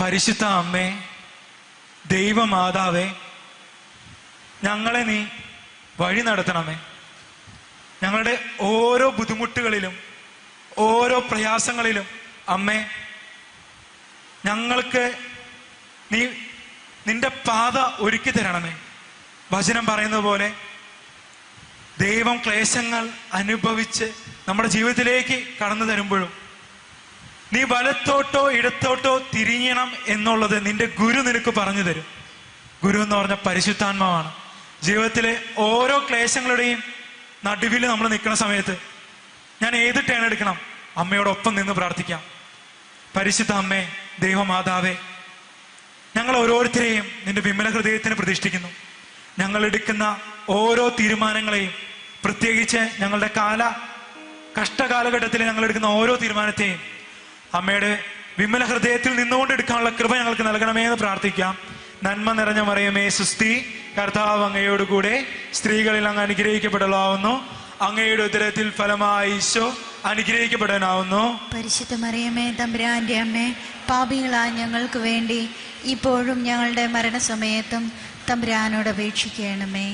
പരിശുദ്ധ അമ്മേ ദൈവമാതാവേ ഞങ്ങളെ നീ വഴി നടത്തണമേ. ഞങ്ങളുടെ ഓരോ ബുദ്ധിമുട്ടുകളിലും ഓരോ പ്രയാസങ്ങളിലും അമ്മേ ഞങ്ങൾക്ക് നീ നിന്റെ പാത ഒരുക്കി തരണമേ. വചനം പറയുന്നത് പോലെ ദൈവം ക്ലേശങ്ങൾ അനുഭവിച്ച് നമ്മുടെ ജീവിതത്തിലേക്ക് കടന്നു തരുമ്പോഴും നീ വലത്തോട്ടോ ഇടത്തോട്ടോ തിരിയണം എന്നുള്ളത് നിന്റെ ഗുരു നിനക്ക് പറഞ്ഞു തരും. ഗുരു എന്ന് പറഞ്ഞ പരിശുദ്ധാത്മാവാണ്. ജീവിതത്തിലെ ഓരോ ക്ലേശങ്ങളുടെയും നടുവിൽ നമ്മൾ നിൽക്കുന്ന സമയത്ത് ഞാൻ ഏത് ടേൺ എടുക്കണം? അമ്മയോടൊപ്പം നിന്ന് പ്രാർത്ഥിക്കാം. പരിശുദ്ധ അമ്മേ ദൈവമാതാവേ ഞങ്ങൾ ഓരോരുത്തരെയും നിന്റെ വിമല ഹൃദയത്തിന് പ്രതിഷ്ഠിക്കുന്നു. ഞങ്ങൾ എടുക്കുന്ന ഓരോ തീരുമാനങ്ങളെയും പ്രത്യേകിച്ച് ഞങ്ങളുടെ കാല കഷ്ടകാലഘട്ടത്തിൽ ഞങ്ങൾ എടുക്കുന്ന ഓരോ തീരുമാനത്തെയും അമ്മയുടെ വിമല ഹൃദയത്തിൽ നിന്നുകൊണ്ട് എടുക്കാനുള്ള കൃപ ഞങ്ങൾക്ക് നൽകണമേ എന്ന് പ്രാർത്ഥിക്കാം. നന്മ നിറഞ്ഞ മറിയമേ സുസ്തി കർത്താവ് അങ്ങയോടുകൂടെ സ്ത്രീകളിൽ അങ്ങ് അനുഗ്രഹിക്കപ്പെടലാവുന്നു. അങ്ങയുടെ ഉദരത്തിൽ ഫലമായി ഈശോ അനുഗ്രഹിക്കപ്പെടാനാവുന്നു. പരിശുദ്ധ മറിയമേ തമ്പുരാന്റെ അമ്മേ പാപികളായ ഞങ്ങൾക്ക് വേണ്ടി ഇപ്പോഴും ഞങ്ങളുടെ മരണസമയത്തും തമ്പുരാനോട് അപേക്ഷിക്കണമേ.